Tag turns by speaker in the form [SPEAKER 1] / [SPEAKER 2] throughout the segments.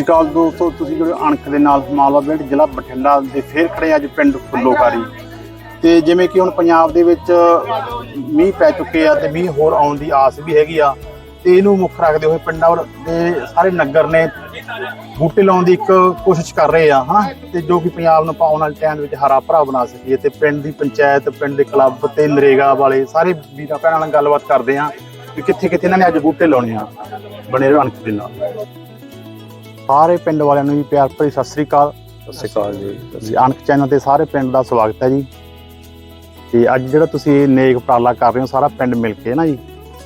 [SPEAKER 1] ਸਤਿ ਸ਼੍ਰੀ ਅਕਾਲ ਦੋਸਤੋ, ਤੁਸੀਂ ਜਿਹੜੇ ਅਣਖ ਦੇ ਨਾਲ ਮਾਲਵਾ ਪਿੰਡ ਜ਼ਿਲ੍ਹਾ ਬਠਿੰਡਾ ਦੇ ਫੇਰ ਖੜੇ ਅੱਜ ਪਿੰਡ ਫੁੱਲੋਕਾਰੀ। ਤੇ ਜਿਵੇਂ ਕਿ ਹੁਣ ਪੰਜਾਬ ਦੇ ਵਿੱਚ ਮੀਂਹ ਪੈ ਚੁੱਕੇ ਆ ਤੇ ਮੀਂਹ ਹੋਰ ਆਉਣ ਦੀ ਆਸ ਵੀ ਹੈਗੀ ਆ, ਤੇ ਇਹਨੂੰ ਮੁੱਖ ਰੱਖਦੇ ਹੋਏ ਪਿੰਡਾਂ ਦੇ ਸਾਰੇ ਨਗਰ ਨੇ ਬੂਟੇ ਲਾਉਣ ਦੀ ਇੱਕ ਕੋਸ਼ਿਸ਼ ਕਰ ਰਹੇ ਆ, ਹਨਾ? ਤੇ ਜੋ ਕਿ ਪੰਜਾਬ ਨੂੰ ਪਾਉਣ ਵਾਲੇ ਟਾਈਮ ਦੇ ਵਿੱਚ ਹਰਾ ਭਰਾ ਬਣਾ ਸਕੀਏ ਤੇ ਪਿੰਡ ਦੀ ਪੰਚਾਇਤ, ਪਿੰਡ ਦੇ ਕਲੱਬ ਤੇ ਨਰੇਗਾ ਵਾਲੇ ਸਾਰੇ ਵੀਰਾਂ ਭੈਣਾਂ ਨਾਲ ਗੱਲਬਾਤ ਕਰਦੇ ਆ ਕਿ ਕਿੱਥੇ ਕਿੱਥੇ ਇਹਨਾਂ ਨੇ ਅੱਜ ਬੂਟੇ ਲਾਉਣੇ ਆ, ਬਣੇ ਰਹੋ ਅਣਖ ਦੇ ਨਾਲ। ਸਾਰੇ ਪਿੰਡ ਵਾਲਿਆਂ ਨੂੰ ਵੀ ਪਿਆਰ ਭਰੀ ਸਤਿ ਸ੍ਰੀ ਅਕਾਲ।
[SPEAKER 2] ਸਤਿ ਸ਼੍ਰੀ ਅਕਾਲ ਜੀ।
[SPEAKER 1] ਜੀ ਅਣਖ ਚੈਨਲ ਤੇ ਸਾਰੇ ਪਿੰਡ ਦਾ ਸਵਾਗਤ ਹੈ ਜੀ। ਤੇ ਅੱਜ ਜਿਹੜਾ ਤੁਸੀਂ ਇਹ ਨੇਕ ਉਪਰਾਲਾ ਕਰ ਰਹੇ ਹੋ ਸਾਰਾ ਪਿੰਡ ਮਿਲ ਕੇ ਨਾ ਜੀ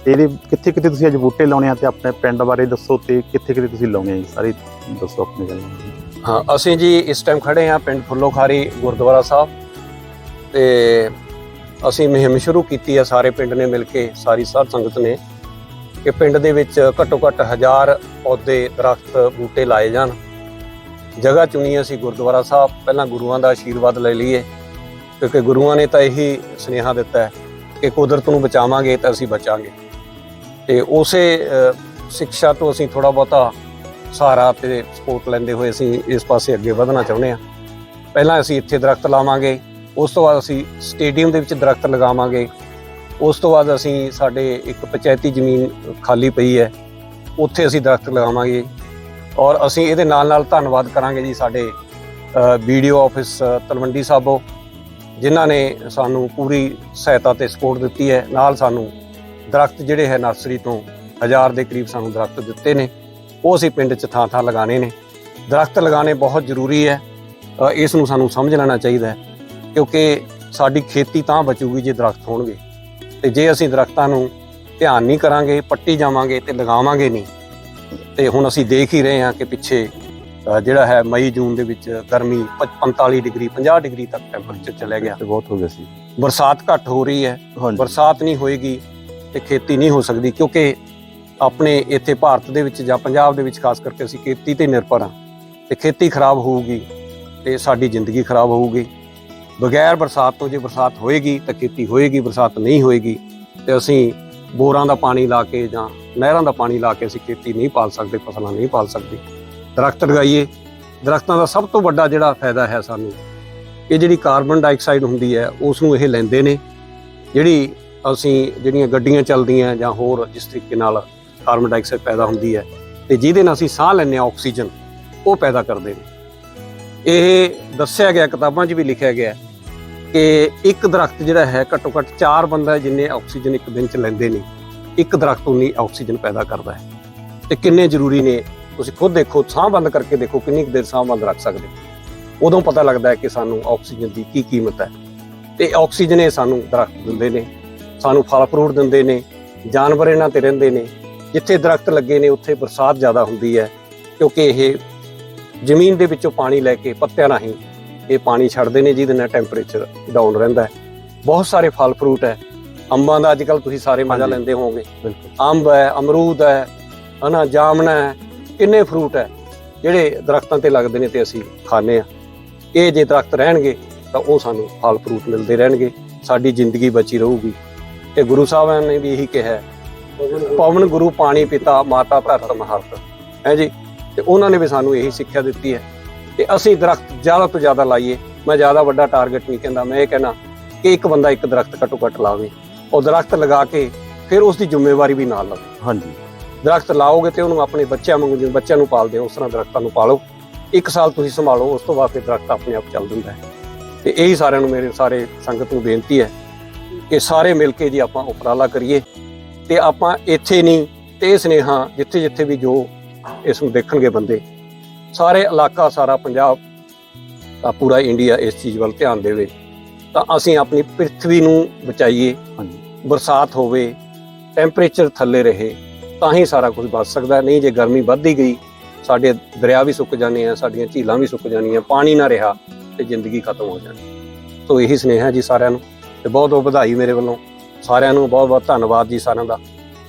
[SPEAKER 1] ਇਹਦੇ ਕਿੱਥੇ ਕਿੱਥੇ ਤੁਸੀਂ ਅੱਜ ਬੂਟੇ ਲਾਉਣੇ ਆ ਤੇ ਆਪਣੇ ਪਿੰਡ ਬਾਰੇ ਦੱਸੋ ਤੇ ਕਿੱਥੇ ਕਿੱਥੇ ਤੁਸੀਂ ਲਾਉਣੇ ਆ ਜੀ ਸਾਰੇ ਦੱਸੋ ਆਪਣੀ ਗੱਲ।
[SPEAKER 2] ਹਾਂ ਅਸੀਂ ਜੀ ਇਸ ਟਾਈਮ ਖੜੇ ਹਾਂ ਪਿੰਡ ਫੁੱਲੋਖਾਰੀ ਗੁਰਦੁਆਰਾ ਸਾਹਿਬ ਤੇ ਅਸੀਂ ਮੁਹਿੰਮ ਸ਼ੁਰੂ ਕੀਤੀ ਹੈ ਸਾਰੇ ਪਿੰਡ ਨੇ ਮਿਲ ਕੇ ਸਾਰੀ ਸਾਧ ਸੰਗਤ ਨੇ। ਕਿ ਪਿੰਡ ਦੇ ਵਿੱਚ ਘੱਟੋ ਘੱਟ ਹਜ਼ਾਰ ਪੌਦੇ, ਦਰਖਤ, ਬੂਟੇ ਲਾਏ ਜਾਣ। ਜਗ੍ਹਾ ਚੁਣੀ ਅਸੀਂ ਗੁਰਦੁਆਰਾ ਸਾਹਿਬ। ਪਹਿਲਾਂ ਗੁਰੂਆਂ ਦਾ ਆਸ਼ੀਰਵਾਦ ਲੈ ਲਈਏ, ਕਿਉਂਕਿ ਗੁਰੂਆਂ ਨੇ ਤਾਂ ਇਹੀ ਸੁਨੇਹਾ ਦਿੱਤਾ ਹੈ ਕਿ ਕੁਦਰਤ ਨੂੰ ਬਚਾਵਾਂਗੇ ਤਾਂ ਅਸੀਂ ਬਚਾਂਗੇ। ਤੇ ਉਸੇ ਸਿੱਖਿਆ ਤੋਂ ਅਸੀਂ ਥੋੜਾ ਬਹੁਤਾ ਸਹਾਰਾ ਤੇ ਸਪੋਰਟ ਲੈਂਦੇ ਹੋਏ ਅਸੀਂ ਇਸ ਪਾਸੇ ਅੱਗੇ ਵਧਣਾ ਚਾਹੁੰਦੇ ਹਾਂ। ਪਹਿਲਾਂ ਅਸੀਂ ਇੱਥੇ ਦਰਖਤ ਲਾਵਾਂਗੇ, ਉਸ ਤੋਂ ਬਾਅਦ ਅਸੀਂ ਸਟੇਡੀਅਮ ਦੇ ਵਿੱਚ ਦਰਖਤ ਲਗਾਵਾਂਗੇ। ਉਸ ਤੋਂ ਬਾਅਦ ਅਸੀਂ ਸਾਡੇ ਇੱਕ ਪੰਚਾਇਤੀ ਜ਼ਮੀਨ ਖਾਲੀ ਪਈ ਹੈ। ਉੱਥੇ ਅਸੀਂ ਦਰਖਤ ਲਗਾਵਾਂਗੇ ਔਰ ਅਸੀਂ ਇਹਦੇ ਨਾਲ ਨਾਲ ਧੰਨਵਾਦ ਕਰਾਂਗੇ ਜੀ ਸਾਡੇ ਵੀਡੀਓ ਆਫਿਸ ਤਲਵੰਡੀ ਸਾਬੋ ਜਿਨ੍ਹਾਂ ਨੇ ਸਾਨੂੰ ਪੂਰੀ ਸਹਾਇਤਾ ਤੇ ਸਪੋਰਟ ਦਿੱਤੀ ਹੈ। ਨਾਲ ਸਾਨੂੰ ਦਰਖਤ ਜਿਹੜੇ ਹੈ ਨਰਸਰੀ ਤੋਂ ਹਜ਼ਾਰ ਦੇ ਕਰੀਬ ਸਾਨੂੰ ਦਰਖਤ ਦਿੱਤੇ ਨੇ। ਉਹ ਅਸੀਂ ਪਿੰਡ 'ਚ ਥਾਂ ਥਾਂ ਲਗਾਣੇ ਨੇ। ਦਰਖਤ ਲਗਾਣੇ ਬਹੁਤ ਜ਼ਰੂਰੀ ਹੈ। ਇਸ ਨੂੰ ਸਾਨੂੰ ਸਮਝ ਲੈਣਾ ਚਾਹੀਦਾ ਹੈ ਕਿਉਂਕਿ ਸਾਡੀ ਖੇਤੀ ਤਾਂ ਬਚੂਗੀ ਜੇ ਦਰਖਤ ਹੋਣਗੇ। ਤੇ ਜੇ ਅਸੀਂ ਦਰਖਤਾਂ ਨੂੰ ਧਿਆਨ ਨਹੀਂ ਕਰਾਂਗੇ ਪੱਟੀ ਜਾਵਾਂਗੇ ਤੇ ਲਗਾਵਾਂਗੇ ਨਹੀਂ ਤੇ ਹੁਣ ਅਸੀਂ ਦੇਖ ਹੀ ਰਹੇ ਹਾਂ ਕਿ ਪਿੱਛੇ ਜਿਹੜਾ ਹੈ ਮਈ ਜੂਨ ਦੇ ਵਿੱਚ ਗਰਮੀ ਪ- 45 ਡਿਗਰੀ 50 ਡਿਗਰੀ ਤੱਕ ਟੈਂਪਰੇਚਰ ਚਲੇ ਗਿਆ।
[SPEAKER 1] ਤੇ ਬਹੁਤ ਹੋ ਗਿਆ ਸੀ।
[SPEAKER 2] ਬਰਸਾਤ ਘੱਟ ਹੋ ਰਹੀ ਹੈ। ਬਰਸਾਤ ਨਹੀਂ ਹੋਏਗੀ ਤੇ ਖੇਤੀ ਨਹੀਂ ਹੋ ਸਕਦੀ ਕਿਉਂਕਿ ਆਪਣੇ ਇੱਥੇ ਭਾਰਤ ਦੇ ਵਿੱਚ ਜਾਂ ਪੰਜਾਬ ਦੇ ਵਿੱਚ ਖਾਸ ਕਰਕੇ ਅਸੀਂ ਖੇਤੀ ਤੇ ਨਿਰਭਰ ਹਾਂ ਤੇ ਖੇਤੀ ਖਰਾਬ ਹੋਊਗੀ ਤੇ ਸਾਡੀ ਜ਼ਿੰਦਗੀ ਖਰਾਬ ਹੋਊਗੀ। ਬਗੈਰ ਬਰਸਾਤ ਤੋਂ ਜੇ ਬਰਸਾਤ ਹੋਏਗੀ ਤਾਂ ਖੇਤੀ ਹੋਏਗੀ, ਬਰਸਾਤ ਨਹੀਂ ਹੋਏਗੀ ਤੇ ਅਸੀਂ ਬੋਰਾਂ ਦਾ ਪਾਣੀ ਲਾ ਕੇ ਜਾਂ ਨਹਿਰਾਂ ਦਾ ਪਾਣੀ ਲਾ ਕੇ ਅਸੀਂ ਖੇਤੀ ਨਹੀਂ ਪਾਲ ਸਕਦੇ, ਫਸਲਾਂ ਨਹੀਂ ਪਾਲ ਸਕਦੇ। ਦਰਖਤ ਲਗਾਈਏ। ਦਰਖਤਾਂ ਦਾ ਸਭ ਤੋਂ ਵੱਡਾ ਜਿਹੜਾ ਫਾਇਦਾ ਹੈ ਸਾਨੂੰ, ਇਹ ਜਿਹੜੀ ਕਾਰਬਨ ਡਾਈਆਕਸਾਈਡ ਹੁੰਦੀ ਹੈ ਉਸ ਨੂੰ ਇਹ ਲੈਂਦੇ ਨੇ। ਜਿਹੜੀ ਅਸੀਂ ਜਿਹੜੀਆਂ ਗੱਡੀਆਂ ਚੱਲਦੀਆਂ ਜਾਂ ਹੋਰ ਜਿਸ ਤਰੀਕੇ ਨਾਲ ਕਾਰਬਨ ਡਾਈਆਕਸਾਈਡ ਪੈਦਾ ਹੁੰਦੀ ਹੈ ਤੇ ਜਿਹਦੇ ਨਾਲ ਅਸੀਂ ਸਾਹ ਲੈਂਦੇ ਹਾਂ, ਆਕਸੀਜਨ, ਉਹ ਪੈਦਾ ਕਰਦੇ ਨੇ। ਇਹ ਦੱਸਿਆ ਗਿਆ, ਕਿਤਾਬਾਂ 'ਚ ਵੀ ਲਿਖਿਆ ਗਿਆ ਕਿ ਇੱਕ ਦਰਖਤ ਜਿਹੜਾ ਹੈ ਘੱਟੋ ਘੱਟ ਚਾਰ ਬੰਦਾ ਜਿੰਨੇ ਆਕਸੀਜਨ ਇੱਕ ਦਿਨ 'ਚ ਲੈਂਦੇ ਨੇ। ਇੱਕ ਦਰਖਤ ਉਨੀ ਆਕਸੀਜਨ ਪੈਦਾ ਕਰਦਾ ਹੈ। ਤੇ ਕਿੰਨੇ ਜ਼ਰੂਰੀ ਨੇ? ਤੁਸੀਂ ਖੁਦ ਦੇਖੋ, ਸਾਹ ਬੰਦ ਕਰਕੇ ਦੇਖੋ ਕਿੰਨੀ ਕੁ ਦੇਰ ਸਾਹ ਬੰਦ ਰੱਖ ਸਕਦੇ ਉਦੋਂ ਪਤਾ ਲੱਗਦਾ ਹੈ ਕਿ ਸਾਨੂੰ ਆਕਸੀਜਨ ਦੀ ਕੀ ਕੀਮਤ ਹੈ। ਤੇ ਆਕਸੀਜਨ ਇਹ ਸਾਨੂੰ ਦਰਖਤ ਦਿੰਦੇ ਨੇ, ਸਾਨੂੰ ਫਲ ਫਰੂਟ ਦਿੰਦੇ ਨੇ, ਜਾਨਵਰ ਇਹਨਾਂ ਤੇ ਰਹਿੰਦੇ ਨੇ। ਜਿੱਥੇ ਦਰਖਤ ਲੱਗੇ ਨੇ, ਉੱਥੇ ਬਰਸਾਤ ਜ਼ਿਆਦਾ ਹੁੰਦੀ ਹੈ, ਕਿਉਂਕਿ ਇਹ ਜ਼ਮੀਨ ਦੇ ਵਿੱਚੋਂ ਪਾਣੀ ਲੈ ਕੇ ਪੱਤਿਆਂ ਰਾਹੀਂ ਇਹ ਪਾਣੀ ਛੱਡਦੇ ਨੇ ਜਿਹਦੇ ਨਾਲ ਟੈਂਪਰੇਚਰ ਡਾਊਨ ਰਹਿੰਦਾ ਹੈ। ਬਹੁਤ ਸਾਰੇ ਫਲ ਫਰੂਟ ਹੈ। ਅੰਬਾਂ ਦਾ ਅੱਜਕੱਲ ਤੁਸੀਂ ਸਾਰੇ ਮਜ਼ਾ। ਲੈਂਦੇ ਹੋਵੋਗੇ। ਅੰਬ ਹੈ ਅਮਰੂਦ ਹੈ ਹਨਾ ਜਾਮਣਾ ਹੈ ਕਿੰਨੇ ਫਰੂਟ ਹੈ ਜਿਹੜੇ ਦਰਖਤਾਂ ਤੇ ਲੱਗਦੇ ਨੇ ਤੇ ਅਸੀਂ ਖਾਂਦੇ ਆ ਇਹ ਜੇ ਦਰਖਤ ਰਹਿਣਗੇ ਤਾਂ ਉਹ ਸਾਨੂੰ ਫਲ ਫਰੂਟ ਮਿਲਦੇ ਰਹਿਣਗੇ। ਸਾਡੀ ਜ਼ਿੰਦਗੀ ਬਚੀ ਰਹੂਗੀ। ਤੇ ਗੁਰੂ ਸਾਹਿਬਾਂ ਨੇ ਵੀ ਇਹੀ ਕਿਹਾ ਪਵਨ ਗੁਰੂ ਪਾਣੀ ਪਿਤਾ ਮਾਤਾ ਧਰਤ ਮਹਰਤ ਹੈ ਜੀ? ਤੇ ਉਹਨਾਂ ਨੇ ਵੀ ਸਾਨੂੰ ਇਹੀ ਸਿੱਖਿਆ ਦਿੱਤੀ ਹੈ ਤੇ ਅਸੀਂ ਦਰਖਤ ਜ਼ਿਆਦਾ ਤੋਂ ਜ਼ਿਆਦਾ ਲਾਈਏ। ਮੈਂ ਜ਼ਿਆਦਾ ਵੱਡਾ ਟਾਰਗੇਟ ਨਹੀਂ ਕਹਿੰਦਾ ਮੈਂ ਇਹ ਕਹਿਣਾ ਕਿ ਇੱਕ ਬੰਦਾ ਇੱਕ ਦਰਖਤ ਘੱਟੋ ਘੱਟ ਲਾਵੇ। ਉਹ ਦਰਖਤ ਲਗਾ ਕੇ ਫਿਰ ਉਸ ਦੀ ਜ਼ਿੰਮੇਵਾਰੀ ਵੀ ਨਾਲ ਲਵੇ।
[SPEAKER 1] ਹਾਂਜੀ।
[SPEAKER 2] ਦਰਖਤ ਲਾਓਗੇ ਤੇ ਉਹਨੂੰ ਆਪਣੇ ਬੱਚਿਆਂ ਵਾਂਗੂ ਜਿਵੇਂ ਬੱਚਿਆਂ ਨੂੰ ਪਾਲਦੇ ਹੋ ਉਸ ਤਰ੍ਹਾਂ ਦਰਖਤਾਂ ਨੂੰ ਪਾਲੋ। ਇੱਕ ਸਾਲ ਤੁਸੀਂ ਸੰਭਾਲੋ ਉਸ ਤੋਂ ਬਾਅਦ ਫਿਰ ਦਰਖਤ ਆਪਣੇ ਆਪ ਚੱਲ ਦਿੰਦਾ ਹੈ। ਤੇ ਇਹੀ ਸਾਰਿਆਂ ਨੂੰ ਮੇਰੇ ਸਾਰੇ ਸੰਗਤ ਨੂੰ ਬੇਨਤੀ ਹੈ ਕਿ ਸਾਰੇ ਮਿਲ ਕੇ ਜੀ ਆਪਾਂ ਉਪਰਾਲਾ ਕਰੀਏ। ਤੇ ਆਪਾਂ ਇੱਥੇ ਨਹੀਂ ਤੇ ਇਹ ਸੁਨੇਹਾ ਜਿੱਥੇ ਜਿੱਥੇ ਵੀ ਜੋ ਇਸ ਨੂੰ ਦੇਖਣਗੇ ਬੰਦੇ। ਸਾਰੇ ਇਲਾਕਾ ਸਾਰਾ ਪੰਜਾਬ ਤਾਂ ਪੂਰਾ ਇੰਡੀਆ ਇਸ ਚੀਜ਼ ਵੱਲ ਧਿਆਨ ਦੇਵੇ। ਤਾਂ ਅਸੀਂ ਆਪਣੀ ਪ੍ਰਿਥਵੀ ਨੂੰ ਬਚਾਈਏ ਬਰਸਾਤ ਹੋਵੇ ਟੈਂਪਰੇਚਰ ਥੱਲੇ ਰਹੇ ਤਾਂ ਹੀ ਸਾਰਾ ਕੁਝ ਬਚ ਸਕਦਾ। ਨਹੀਂ ਜੇ ਗਰਮੀ ਵੱਧਦੀ ਗਈ ਸਾਡੇ ਦਰਿਆ ਵੀ ਸੁੱਕ ਜਾਣੇ ਆ ਸਾਡੀਆਂ ਝੀਲਾਂ ਵੀ ਸੁੱਕ ਜਾਣੀਆਂ ਪਾਣੀ ਨਾ ਰਿਹਾ ਤੇ ਜ਼ਿੰਦਗੀ ਖਤਮ ਹੋ ਜਾਣੀ। ਸੋ ਇਹੀ ਸੁਨੇਹਾ ਜੀ ਸਾਰਿਆਂ ਨੂੰ ਤੇ ਬਹੁਤ ਬਹੁਤ ਵਧਾਈ ਮੇਰੇ ਵੱਲੋਂ। ਸਾਰਿਆਂ ਨੂੰ ਬਹੁਤ ਬਹੁਤ ਧੰਨਵਾਦ ਜੀ ਸਾਰਿਆਂ ਦਾ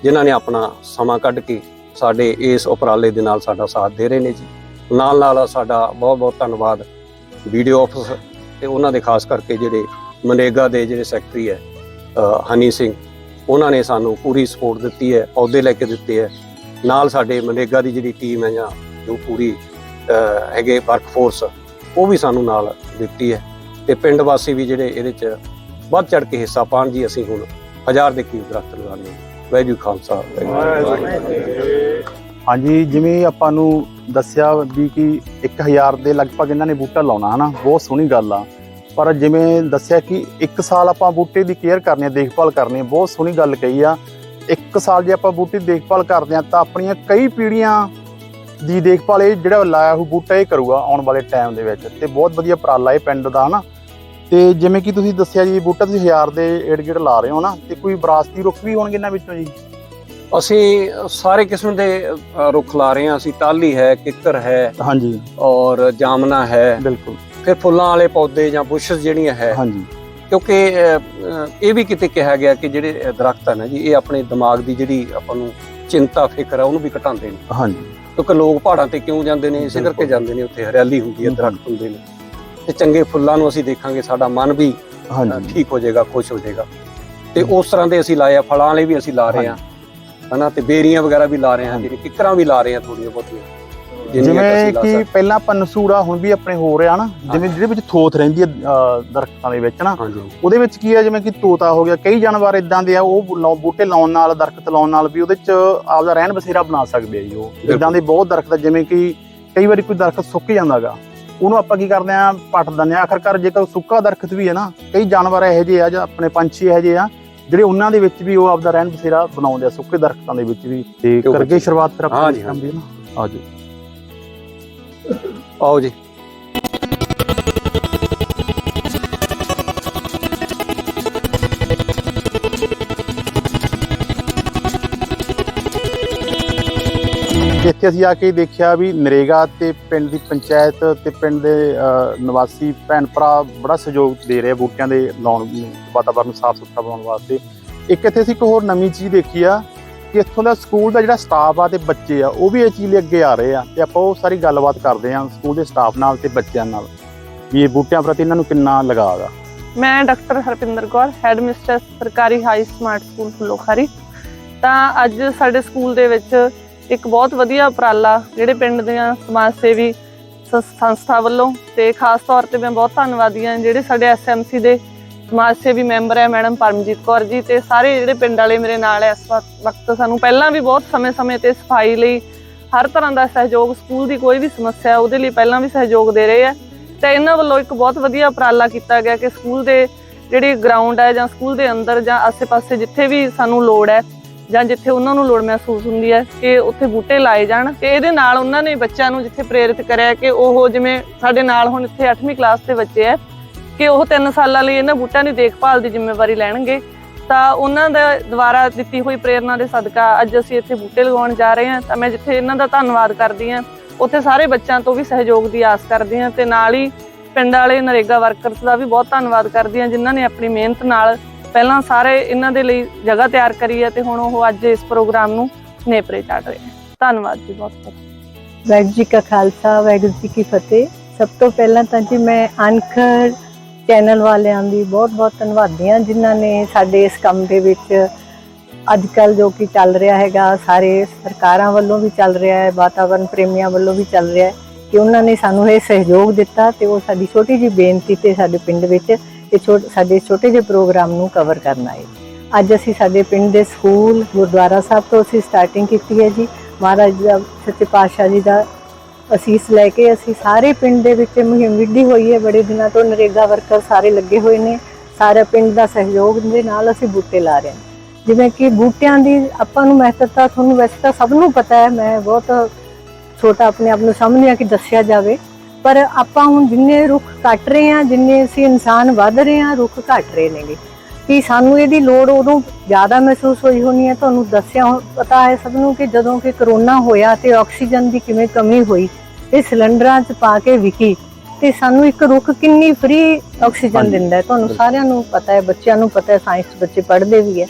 [SPEAKER 2] ਜਿਨ੍ਹਾਂ ਨੇ ਆਪਣਾ ਸਮਾਂ ਕੱਢ ਕੇ ਸਾਡੇ ਇਸ ਉਪਰਾਲੇ ਦੇ ਨਾਲ ਸਾਡਾ ਸਾਥ ਦੇ ਰਹੇ ਨੇ ਜੀ। ਨਾਲ ਨਾਲ ਸਾਡਾ ਬਹੁਤ ਬਹੁਤ ਧੰਨਵਾਦ ਵੀਡੀਓ ਆਫਿਸ ਤੇ ਉਹਨਾਂ ਦੇ ਖਾਸ ਕਰਕੇ ਜਿਹੜੇ ਮਨੇਗਾ ਦੇ ਜਿਹੜੇ ਸੈਕਟਰੀ ਹੈ ਹਨੀ ਸਿੰਘ, ਉਹਨਾਂ ਨੇ ਸਾਨੂੰ ਪੂਰੀ ਸਪੋਰਟ ਦਿੱਤੀ ਹੈ, ਅਹੁਦੇ ਲੈ ਕੇ ਦਿੱਤੇ ਹੈ। ਨਾਲ ਸਾਡੇ ਮਨੇਗਾ ਦੀ ਜਿਹੜੀ ਟੀਮ ਹੈ ਜਾਂ ਜੋ ਪੂਰੀ ਹੈਗੇ ਵਰਕਫੋਰਸ ਉਹ ਵੀ ਸਾਨੂੰ ਨਾਲ ਦਿੱਤੀ ਹੈ। ਤੇ ਪਿੰਡ ਵਾਸੀ ਵੀ ਜਿਹੜੇ ਇਹਦੇ ਚ ਵੱਧ ਚੜ ਕੇ ਹਿੱਸਾ ਪਾਉਣ ਜੀ ਅਸੀਂ ਹੁਣ ਹਜ਼ਾਰ ਦੇ ਕਰੀਬ ਦਰਖਤ ਲਗਾਉਂਦੇ ਹਾਂ ਵੈਜੂ ਖਾਲਸਾ ਵਾਹਿਗੁਰੂ ਫਤਿਹ।
[SPEAKER 1] ਹਾਂਜੀ ਜਿਵੇਂ ਆਪਾਂ ਨੂੰ ਦੱਸਿਆ ਵੀ ਕਿ 1000 ਦੇ ਲਗਭਗ ਇਹਨਾਂ ਨੇ ਬੂਟਾ ਲਾਉਣਾ ਹਨਾ? ਬਹੁਤ ਸੋਹਣੀ ਗੱਲ ਆ। ਪਰ ਜਿਵੇਂ ਦੱਸਿਆ ਕਿ 1 ਸਾਲ ਆਪਾਂ ਬੂਟੇ ਦੀ ਕੇਅਰ ਕਰਨੀ ਹੈ ਦੇਖਭਾਲ ਕਰਨੀ ਹੈ ਬਹੁਤ ਸੋਹਣੀ ਗੱਲ ਕਹੀ ਆ। 1 ਸਾਲ ਜੇ ਆਪਾਂ ਬੂਟੇ ਦੀ ਦੇਖਭਾਲ ਕਰਦੇ ਆ ਤਾਂ ਆਪਣੀਆਂ ਕਈ ਪੀੜ੍ਹੀਆਂ ਦੀ ਦੇਖਭਾਲ ਇਹ ਜਿਹੜਾ ਲਾਇਆ ਹੋਇਆ ਬੂਟਾ ਇਹ ਕਰੂਗਾ ਆਉਣ ਵਾਲੇ ਟਾਈਮ ਦੇ ਵਿੱਚ। ਤੇ ਬਹੁਤ ਵਧੀਆ ਉਪਰਾਲਾ ਇਹ ਪਿੰਡ ਦਾ ਹਨਾ? ਤੇ ਜਿਵੇਂ ਕਿ ਤੁਸੀਂ ਦੱਸਿਆ ਜੀ ਬੂਟਾ ਤੁਸੀਂ 1000 ਦੇ ਏੜ ਗੇੜ ਲਾ ਰਹੇ ਹੋ ਨਾ ਤੇ ਕੋਈ ਵਿਰਾਸਤੀ ਰੁੱਖ ਵੀ ਹੋਣਗੇ ਇਹਨਾਂ ਵਿੱਚੋਂ ਜੀ?
[SPEAKER 2] ਅਸੀਂ ਸਾਰੇ ਕਿਸਮ ਦੇ ਅ, ਰੁੱਖ ਲਾ ਰਹੇ ਹਾਂ। ਅਸੀਂ ਟਾਹਲੀ ਹੈ ਕਿੱਕਰ ਹੈ
[SPEAKER 1] ਹਾਂਜੀ।
[SPEAKER 2] ਔਰ ਜਾਮਨਾ ਹੈ।
[SPEAKER 1] ਬਿਲਕੁਲ।
[SPEAKER 2] ਫਿਰ ਫੁੱਲਾਂ ਵਾਲੇ ਪੌਦੇ ਜਾਂ ਬੁਸ਼ਸ ਜਿਹੜੀਆਂ ਹੈ
[SPEAKER 1] ਹਾਂਜੀ।
[SPEAKER 2] ਕਿਉਂਕਿ ਅ, ਅ, ਇਹ ਵੀ ਕਿਤੇ ਕਿਹਾ ਗਿਆ ਕਿ ਜਿਹੜੇ ਅ, ਦਰਖਤ ਹਨ ਜੀ ਇਹ ਆਪਣੇ ਦਿਮਾਗ ਦੀ ਜਿਹੜੀ ਆਪਾਂ ਨੂੰ ਚਿੰਤਾ ਫਿਕਰ ਹੈ ਉਹਨੂੰ ਵੀ ਘਟਾਉਂਦੇ ਨੇ।
[SPEAKER 1] ਹਾਂਜੀ।
[SPEAKER 2] ਕਿਉਂਕਿ ਲੋਕ ਪਹਾੜਾਂ ਤੇ ਕਿਉਂ ਜਾਂਦੇ ਨੇ? ਇਸੇ ਕਰਕੇ
[SPEAKER 1] ਬਿਲਕੁਲ।
[SPEAKER 2] ਜਾਂਦੇ ਨੇ ਉੱਥੇ ਹਰਿਆਲੀ ਹੁੰਦੀ ਹੈ। ਦਰਖਤ ਹੁੰਦੇ ਨੇ। ਤੇ ਚੰਗੇ ਫੁੱਲਾਂ ਨੂੰ ਅਸੀਂ ਦੇਖਾਂਗੇ ਸਾਡਾ ਮਨ ਵੀ
[SPEAKER 1] ਹਾਂਜੀ।
[SPEAKER 2] ਠੀਕ ਹੋ ਜਾਏਗਾ ਖੁਸ਼ ਹੋ ਜਾਏਗਾ। ਤੇ ਉਸ ਤਰ੍ਹਾਂ ਦੇ ਅਸੀਂ ਲਾਏ ਆ ਫਲਾਂ ਵਾਲੇ ਵੀ ਅਸੀਂ ਲਾ ਰਹੇ ਹਾਂ ਹਨਾ ਤੇ ਬੇਰੀਆਂ ਵਗੈਰਾ ਵੀ ਲਾ ਰਹੇ ਹਾਂ ਜਿਹੜੀ ਕਿੱਕਰਾਂ ਵੀ ਲਾ ਰਹੇ ਹਾਂ ਥੋੜੀਆਂ ਬਹੁਤੀਆਂ।
[SPEAKER 1] ਜਿਵੇਂ ਕਿ ਪਹਿਲਾਂ ਆਪਾਂ ਨਸੂੜਾ ਹੁਣ ਵੀ ਆਪਣੇ ਹੋ ਰਿਹਾ ਨਾ ਜਿਵੇਂ ਜਿਹਦੇ ਵਿੱਚ ਥੋਥ ਰਹਿੰਦੀ ਹੈ ਦਰਖਤਾਂ ਦੇ ਵਿੱਚ ਨਾ ਉਹਦੇ ਵਿੱਚ ਕੀ ਹੈ ਜਿਵੇਂ ਕਿ ਤੋਤਾ ਹੋ ਗਿਆ ਕਈ ਜਾਨਵਰ ਇਦਾਂ ਦੇ ਆ ਉਹ ਬੂਟੇ ਲਾਉਣ ਨਾਲ ਦਰਖਤ ਲਾਉਣ ਨਾਲ ਵੀ ਉਹਦੇ ਚ ਆਪਦਾ ਰਹਿਣ ਬਸੇਰਾ ਬਣਾ ਸਕਦੇ ਆ ਜੀ ਉਹ। ਇਦਾਂ ਦੇ ਬਹੁਤ ਦਰਖਤ ਜਿਵੇਂ ਕਿ ਕਈ ਵਾਰੀ ਕੋਈ ਦਰਖਤ ਸੁੱਕ ਜਾਂਦਾਗਾ ਉਹਨੂੰ ਆਪਾਂ ਕੀ ਕਰਦੇ ਆ ਪੱਟ ਦਿੰਦੇ ਆ ਆਖਰਕਾਰ ਜੇਕਰ ਸੁੱਕਾ ਦਰਖਤ ਵੀ ਹੈ ਨਾ ਕਈ ਜਾਨਵਰ ਇਹੋ ਜਿਹੇ ਆ ਜਾਂ ਆਪਣੇ ਪੰਛੀ ਇਹੋ ਜਿਹੇ ਆ ਜਿਹੜੇ ਉਹਨਾਂ ਦੇ ਵਿੱਚ ਵੀ ਉਹ ਆਪਦਾ ਰਹਿਣ ਬਸੇਰਾ ਬਣਾਉਂਦੇ ਆ ਸੁੱਕੇ ਦਰਖਤਾਂ ਦੇ ਵਿੱਚ ਵੀ। ਤੇ ਕਰਕੇ ਸ਼ੁਰੂਆਤ ਫਿਰ ਆਪਾਂ ਕੰਮ ਦੀ ਨਾ। ਆਜੋ।
[SPEAKER 2] ਆਓ ਜੀ।
[SPEAKER 1] ਇੱਥੇ ਅਸੀਂ ਆ ਕੇ ਦੇਖਿਆ ਵੀ ਨਰੇਗਾ ਤੇ ਪਿੰਡ ਦੀ ਪੰਚਾਇਤ ਤੇ ਪਿੰਡ ਦੇ ਨਿਵਾਸੀ ਭੈਣ ਭਰਾ ਬੜਾ ਸਹਿਯੋਗ ਦੇ ਰਹੇ ਬੂਟਿਆਂ ਦੇ ਲਾਉਣ, ਵਾਤਾਵਰਨ ਨੂੰ ਸਾਫ਼ ਸੁਥਰਾ ਬਣਾਉਣ ਵਾਸਤੇ। ਇੱਕ ਇੱਥੇ ਅਸੀਂ ਇੱਕ ਹੋਰ ਨਵੀਂ ਚੀਜ਼ ਦੇਖੀ ਆ ਕਿ ਇੱਥੋਂ ਦਾ ਸਕੂਲ ਦਾ ਜਿਹੜਾ ਸਟਾਫ ਆ ਤੇ ਬੱਚੇ ਆ, ਉਹ ਵੀ ਇਹ ਚੀਜ਼ ਲਈ ਅੱਗੇ ਆ ਰਹੇ ਆ ਤੇ ਆਪਾਂ ਉਹ ਸਾਰੀ ਗੱਲਬਾਤ ਕਰਦੇ ਆ ਸਕੂਲ ਦੇ ਸਟਾਫ ਨਾਲ ਤੇ ਬੱਚਿਆਂ ਨਾਲ ਵੀ ਇਹ ਬੂਟਿਆਂ ਪ੍ਰਤੀ ਇਹਨਾਂ ਨੂੰ ਕਿੰਨਾ ਲਗਾਅ ਆ।
[SPEAKER 3] ਮੈਂ doctor Harpinder Kaur, head mister ਸਰਕਾਰੀ ਹਾਈ ਸਮਾਰਟ ਸਕੂਲ ਫੁੱਲੋਖਾਰੀ। ਤਾਂ ਅੱਜ ਸਾਡੇ ਸਕੂਲ ਦੇ ਵਿੱਚ ਇੱਕ ਬਹੁਤ ਵਧੀਆ ਉਪਰਾਲਾ ਜਿਹੜੇ ਪਿੰਡ ਦੀਆਂ ਸਮਾਜ ਸੇਵੀ ਸੰਸਥਾ ਵੱਲੋਂ ਤੇ ਖਾਸ ਤੌਰ ਤੇ ਮੈਂ ਬਹੁਤ ਧੰਨਵਾਦੀ ਹਾਂ ਜਿਹੜੇ ਸਾਡੇ ਐਸਐਮਸੀ ਦੇ ਸਮਾਜ ਸੇਵੀ ਮੈਂਬਰ ਹੈ ਮੈਡਮ ਪਰਮਜੀਤ ਕੌਰ ਜੀ ਤੇ ਸਾਰੇ ਜਿਹੜੇ ਪਿੰਡ ਵਾਲੇ ਮੇਰੇ ਨਾਲ ਹੈ ਇਸ ਵਕ- ਵਕਤ ਸਾਨੂੰ ਪਹਿਲਾਂ ਵੀ ਬਹੁਤ ਸਮੇਂ-ਸਮੇਂ ਤੇ ਸਫ਼ਾਈ ਲਈ ਹਰ ਤਰ੍ਹਾਂ ਦਾ ਸਹਿਯੋਗ, ਸਕੂਲ ਦੀ ਕੋਈ ਵੀ ਸਮੱਸਿਆ ਉਹਦੇ ਲਈ ਪਹਿਲਾਂ ਵੀ ਸਹਿਯੋਗ ਦੇ ਰਹੇ ਆ ਤੇ ਇਹਨਾਂ ਵੱਲੋਂ ਇੱਕ ਬਹੁਤ ਵਧੀਆ ਉਪਰਾਲਾ ਕੀਤਾ ਗਿਆ ਕਿ ਸਕੂਲ ਦੇ ਜਿਹੜੀ ਗਰਾਊਂਡ ਹੈ ਜਾਂ ਸਕੂਲ ਦੇ ਅੰਦਰ ਜਾਂ ਆਸ-ਪਾਸੇ ਜਿੱਥੇ ਵੀ ਸਾਨੂੰ ਲੋੜ ਹੈ ਜਾਂ ਜਿੱਥੇ ਉਹਨਾਂ ਨੂੰ ਲੋੜ ਮਹਿਸੂਸ ਹੁੰਦੀ ਹੈ ਕਿ ਉੱਥੇ ਬੂਟੇ ਲਾਏ ਜਾਣ, ਤੇ ਇਹਦੇ ਨਾਲ ਉਹਨਾਂ ਨੇ ਬੱਚਿਆਂ ਨੂੰ ਜਿੱਥੇ ਪ੍ਰੇਰਿਤ ਕਰਿਆ ਕਿ ਉਹ ਜਿਵੇਂ ਸਾਡੇ ਨਾਲ ਹੁਣ ਇੱਥੇ 8ਵੀਂ ਕਲਾਸ ਦੇ ਬੱਚੇ ਹੈ, ਕਿ ਉਹ 3 ਸਾਲਾਂ ਲਈ ਇਹਨਾਂ ਬੂਟਿਆਂ ਦੀ ਦੇਖਭਾਲ ਦੀ ਜ਼ਿੰਮੇਵਾਰੀ ਲੈਣਗੇ, ਤਾਂ ਉਹਨਾਂ ਦਾ ਦੁਆਰਾ ਦਿੱਤੀ ਹੋਈ ਪ੍ਰੇਰਣਾ ਦੇ ਸਦਕਾ ਅੱਜ ਅਸੀਂ ਇੱਥੇ ਬੂਟੇ ਲਗਾਉਣ ਜਾ ਰਹੇ ਹਾਂ, ਤਾਂ ਮੈਂ ਜਿੱਥੇ ਇਹਨਾਂ ਦਾ ਧੰਨਵਾਦ ਕਰਦੀ ਹਾਂ, ਉੱਥੇ ਸਾਰੇ ਬੱਚਿਆਂ ਤੋਂ ਵੀ ਸਹਿਯੋਗ ਦੀ ਆਸ ਕਰਦੀ ਹਾਂ, ਤੇ ਨਾਲ ਹੀ ਪਿੰਡ ਵਾਲੇ ਨਰੇਗਾ ਵਰਕਰਸ ਦਾ ਵੀ ਬਹੁਤ ਧੰਨਵਾਦ ਕਰਦੀ ਹਾਂ, ਜਿਨ੍ਹਾਂ ਨੇ ਆਪਣੀ ਮਿਹਨਤ ਨਾਲ ਪਹਿਲਾਂ ਸਾਰੇ ਇਹਨਾਂ ਦੇ ਲਈ ਜਗ੍ਹਾ ਤਿਆਰ ਕਰੀ ਹੈ ਤੇ ਹੁਣ ਉਹ ਅੱਜ ਇਸ ਪ੍ਰੋਗਰਾਮ ਨੂੰ ਨੇਪਰੇ ਚਾੜ ਰਹੇ ਹਨ ਧੰਨਵਾਦ ਜੀ ਬਹੁਤ ਬਹੁਤ।
[SPEAKER 4] ਵਾਹਿਗੁਰੂ ਜੀ ਕਾ ਖਾਲਸਾ, ਵਾਹਿਗੁਰੂ ਜੀ ਕੀ ਫਤਿਹ। ਸਭ ਤੋਂ ਪਹਿਲਾਂ ਤਾਂ ਜੀ ਮੈਂ ਅਨਖਰ ਚੈਨਲ ਵਾਲਿਆਂ ਦੀ ਬਹੁਤ-ਬਹੁਤ ਧੰਨਵਾਦੀ ਹਾਂ, ਜਿਨ੍ਹਾਂ ਨੇ ਸਾਡੇ ਇਸ ਕੰਮ ਦੇ ਵਿੱਚ ਅੱਜ ਕੱਲ ਜੋ ਕਿ ਚੱਲ ਰਿਹਾ ਹੈਗਾ, ਸਾਰੇ ਸਰਕਾਰਾਂ ਵੱਲੋਂ ਵੀ ਚੱਲ ਰਿਹਾ ਹੈ ਵਾਤਾਵਰਣ ਪ੍ਰੇਮੀਆਂ ਵੱਲੋਂ ਵੀ ਚੱਲ ਰਿਹਾ ਹੈ ਕਿ ਉਹਨਾਂ ਨੇ ਸਾਨੂੰ ਇਹ ਸਹਿਯੋਗ ਦਿੱਤਾ ਤੇ ਉਹ ਸਾਡੀ ਛੋਟੀ ਜਿਹੀ ਬੇਨਤੀ ਤੇ ਸਾਡੇ ਪਿੰਡ ਵਿੱਚ ਇਹ ਸਾਡੇ ਛੋਟੇ ਜਿਹੇ ਪ੍ਰੋਗਰਾਮ ਨੂੰ ਕਵਰ ਕਰਨਾ ਹੈ ਅੱਜ ਅਸੀਂ ਸਾਡੇ ਪਿੰਡ ਦੇ ਸਕੂਲ, ਗੁਰਦੁਆਰਾ ਸਾਹਿਬ ਤੋਂ ਅਸੀਂ ਸਟਾਰਟਿੰਗ ਕੀਤੀ ਹੈ ਜੀ। ਮਹਾਰਾਜ ਦਾ, ਸੱਚੇ ਪਾਤਸ਼ਾਹ ਜੀ ਦਾ ਅਸੀਸ ਲੈ ਕੇ ਅਸੀਂ ਸਾਰੇ ਪਿੰਡ ਦੇ ਵਿੱਚ ਮੁਹਿੰਮ ਵਿੱਢੀ ਹੋਈ ਹੈ। ਬੜੇ ਦਿਨਾਂ ਤੋਂ ਨਰੇਗਾ ਵਰਕਰ ਸਾਰੇ ਲੱਗੇ ਹੋਏ ਨੇ। ਸਾਰੇ ਪਿੰਡ ਦਾ ਸਹਿਯੋਗ ਦੇ ਨਾਲ ਅਸੀਂ ਬੂਟੇ ਲਾ ਰਹੇ ਹਾਂ। ਜਿਵੇਂ ਕਿ ਬੂਟਿਆਂ ਦੀ ਆਪਾਂ ਨੂੰ ਮਹੱਤਤਾ, ਤੁਹਾਨੂੰ ਵੈਸੇ ਤਾਂ ਸਭ ਨੂੰ ਪਤਾ ਹੈ। ਮੈਂ ਬਹੁਤ ਛੋਟਾ ਆਪਣੇ ਆਪ ਨੂੰ ਸਮਝਿਆ ਕਿ ਦੱਸਿਆ ਜਾਵੇ। ਪਰ ਆਪਾਂ ਹੁਣ ਜਿੰਨੇ ਰੁੱਖ ਕੱਟ ਰਹੇ ਹਾਂ ਜਿੰਨੇ ਅਸੀਂ ਇਨਸਾਨ ਵੱਧ ਰਹੇ ਹਾਂ ਰੁੱਖ ਘਟ ਰਹੇ ਨੇਗੇ। ਕਿ ਸਾਨੂੰ ਇਹਦੀ ਲੋੜ ਉਦੋਂ ਜ਼ਿਆਦਾ ਮਹਿਸੂਸ ਹੋਈ ਹੋਣੀ ਹੈ ਤੁਹਾਨੂੰ ਦੱਸਿਆ ਪਤਾ ਹੈ ਸਭ ਨੂੰ ਕਿ ਜਦੋਂ ਕਿ ਕਰੋਨਾ ਹੋਇਆ ਤੇ ਆਕਸੀਜਨ ਦੀ ਕਿਵੇਂ ਕਮੀ ਹੋਈ ਇਹ ਸਿਲੰਡਰਾਂ 'ਚ ਪਾ ਕੇ ਵਿਕੀ ਤੇ ਸਾਨੂੰ ਇੱਕ ਰੁੱਖ ਕਿੰਨੀ ਫ੍ਰੀ ਆਕਸੀਜਨ ਦਿੰਦਾ ਹੈ। ਤੁਹਾਨੂੰ। ਸਾਰਿਆਂ ਨੂੰ ਪਤਾ ਹੈ ਬੱਚਿਆਂ ਨੂੰ ਪਤਾ ਹੈ ਸਾਇੰਸ ਬੱਚੇ ਪੜ੍ਹਦੇ ਵੀ ਹੈ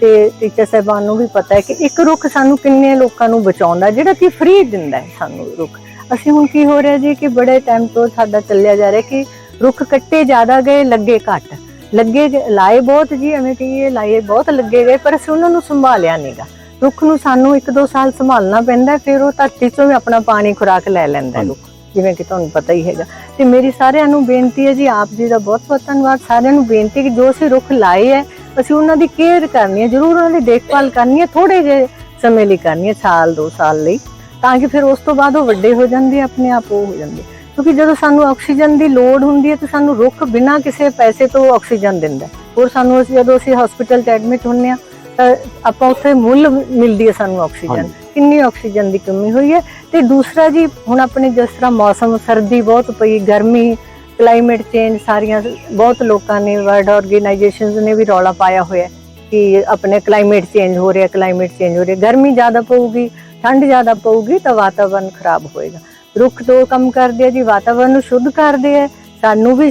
[SPEAKER 4] ਤੇ ਟੀਚਰ ਸਾਹਿਬਾਨ ਨੂੰ ਵੀ ਪਤਾ ਹੈ ਕਿ ਇੱਕ ਰੁੱਖ ਸਾਨੂੰ ਕਿੰਨੇ ਲੋਕਾਂ ਨੂੰ ਬਚਾਉਂਦਾ ਜਿਹੜਾ ਕਿ ਫ੍ਰੀ ਦਿੰਦਾ ਹੈ ਸਾਨੂੰ ਰੁੱਖ। ਅਸੀਂ ਹੁਣ ਕੀ ਹੋ ਰਿਹਾ ਜੀ ਕਿ ਬੜੇ ਟਾਈਮ ਤੋਂ ਸਾਡਾ ਚੱਲਿਆ ਜਾ ਰਿਹਾ ਕਿ ਰੁੱਖ ਕੱਟੇ ਜ਼ਿਆਦਾ ਗਏ ਲੱਗੇ ਘੱਟ। ਲੱਗੇ ਲਾਏ ਬਹੁਤ ਜੀ ਐਵੇਂ ਕਹੀਏ ਲਾਏ ਬਹੁਤ ਲੱਗੇ ਗਏ ਪਰ ਅਸੀਂ ਉਹਨਾਂ ਨੂੰ ਸੰਭਾਲਿਆ ਨਹੀਂਗਾ ਰੁੱਖ ਨੂੰ ਸਾਨੂੰ 1-2 ਸਾਲ ਸੰਭਾਲਣਾ ਪੈਂਦਾ ਫਿਰ ਉਹ ਧਰਤੀ ਚੋਂ ਵੀ ਆਪਣਾ ਪਾਣੀ ਖੁਰਾਕ ਲੈ ਲੈਂਦਾ। ਰੁੱਖ। ਜਿਵੇਂ ਕਿ ਤੁਹਾਨੂੰ ਪਤਾ ਹੀ ਹੈਗਾ। ਤੇ ਮੇਰੀ ਸਾਰਿਆਂ ਨੂੰ ਬੇਨਤੀ ਹੈ ਜੀ ਆਪ ਜੀ ਦਾ ਬਹੁਤ ਬਹੁਤ ਧੰਨਵਾਦ। ਸਾਰਿਆਂ ਨੂੰ ਬੇਨਤੀ ਕਿ ਜੋ ਅਸੀਂ ਰੁੱਖ ਲਾਏ ਹੈ ਅਸੀਂ ਉਹਨਾਂ ਦੀ ਕੇਅਰ ਕਰਨੀ ਹੈ ਜ਼ਰੂਰ ਉਹਨਾਂ ਦੀ ਦੇਖਭਾਲ ਕਰਨੀ ਹੈ ਥੋੜੇ ਜਿਹੇ ਸਮੇਂ ਲਈ ਕਰਨੀ ਹੈ ਸਾਲ 2 ਸਾਲ ਲਈ। ਤਾਂ ਕਿ ਫਿਰ ਉਸ ਤੋਂ ਬਾਅਦ ਉਹ ਵੱਡੇ ਹੋ ਜਾਂਦੇ ਆਪਣੇ ਆਪ ਉਹ ਹੋ ਜਾਂਦੇ ਕਿਉਂਕਿ ਜਦੋਂ ਸਾਨੂੰ ਆਕਸੀਜਨ ਦੀ ਲੋੜ ਹੁੰਦੀ ਹੈ ਤਾਂ ਸਾਨੂੰ ਰੁੱਖ ਬਿਨਾਂ ਕਿਸੇ ਪੈਸੇ ਤੋਂ ਆਕਸੀਜਨ ਦਿੰਦਾ। ਹੋਰ ਸਾਨੂੰ ਅਸੀਂ- ਜਦੋਂ ਅਸੀਂ ਹਸਪੀਟਲ 'ਚ ਐਡਮਿਟ ਹੁੰਨੇ ਆ ਤਾਂ ਆਪਾਂ ਉੱਥੇ ਮੁੱਲ ਮਿਲਦੀ ਹੈ ਸਾਨੂੰ ਆਕਸੀਜਨ। ਕਿੰਨੀ ਆਕਸੀਜਨ ਦੀ ਕਮੀ ਹੋਈ ਹੈ ਤੇ ਦੂਸਰਾ ਜੀ ਹੁਣ ਆਪਣੇ ਜਿਸ ਤਰ੍ਹਾਂ ਮੌਸਮ ਸਰਦੀ ਬਹੁਤ ਪਈ ਗਰਮੀ ਕਲਾਈਮੇਟ ਚੇਂਜ ਸਾਰੀਆਂ ਬਹੁਤ ਲੋਕਾਂ ਨੇ ਵਰਲਡ ਆਰਗੇਨਾਈਜੇਸ਼ਨਸ ਨੇ ਵੀ ਰੌਲਾ ਪਾਇਆ ਹੋਇਆ ਕਿ ਆਪਣੇ ਕਲਾਈਮੇਟ ਚੇਂਜ ਹੋ ਰਿਹਾ ਕਲਾਈਮੇਟ ਚੇਂਜ ਹੋ ਰਿਹਾ ਗਰਮੀ ਜ਼ਿਆਦਾ ਪਊਗੀ ਠੰਡ ਜ਼ਿਆਦਾ ਪਊਗੀ ਤਾਂ ਵਾਤਾਵਰਨ ਖਰਾਬ ਹੋਏਗਾ। ਰੁੱਖ ਦੋ ਕੰਮ ਕਰਦੇ ਆ ਜੀ, ਵਾਤਾਵਰਨ ਨੂੰ ਸ਼ੁੱਧ ਕਰਦੇ ਆ। ਸਾਨੂੰ ਵੀ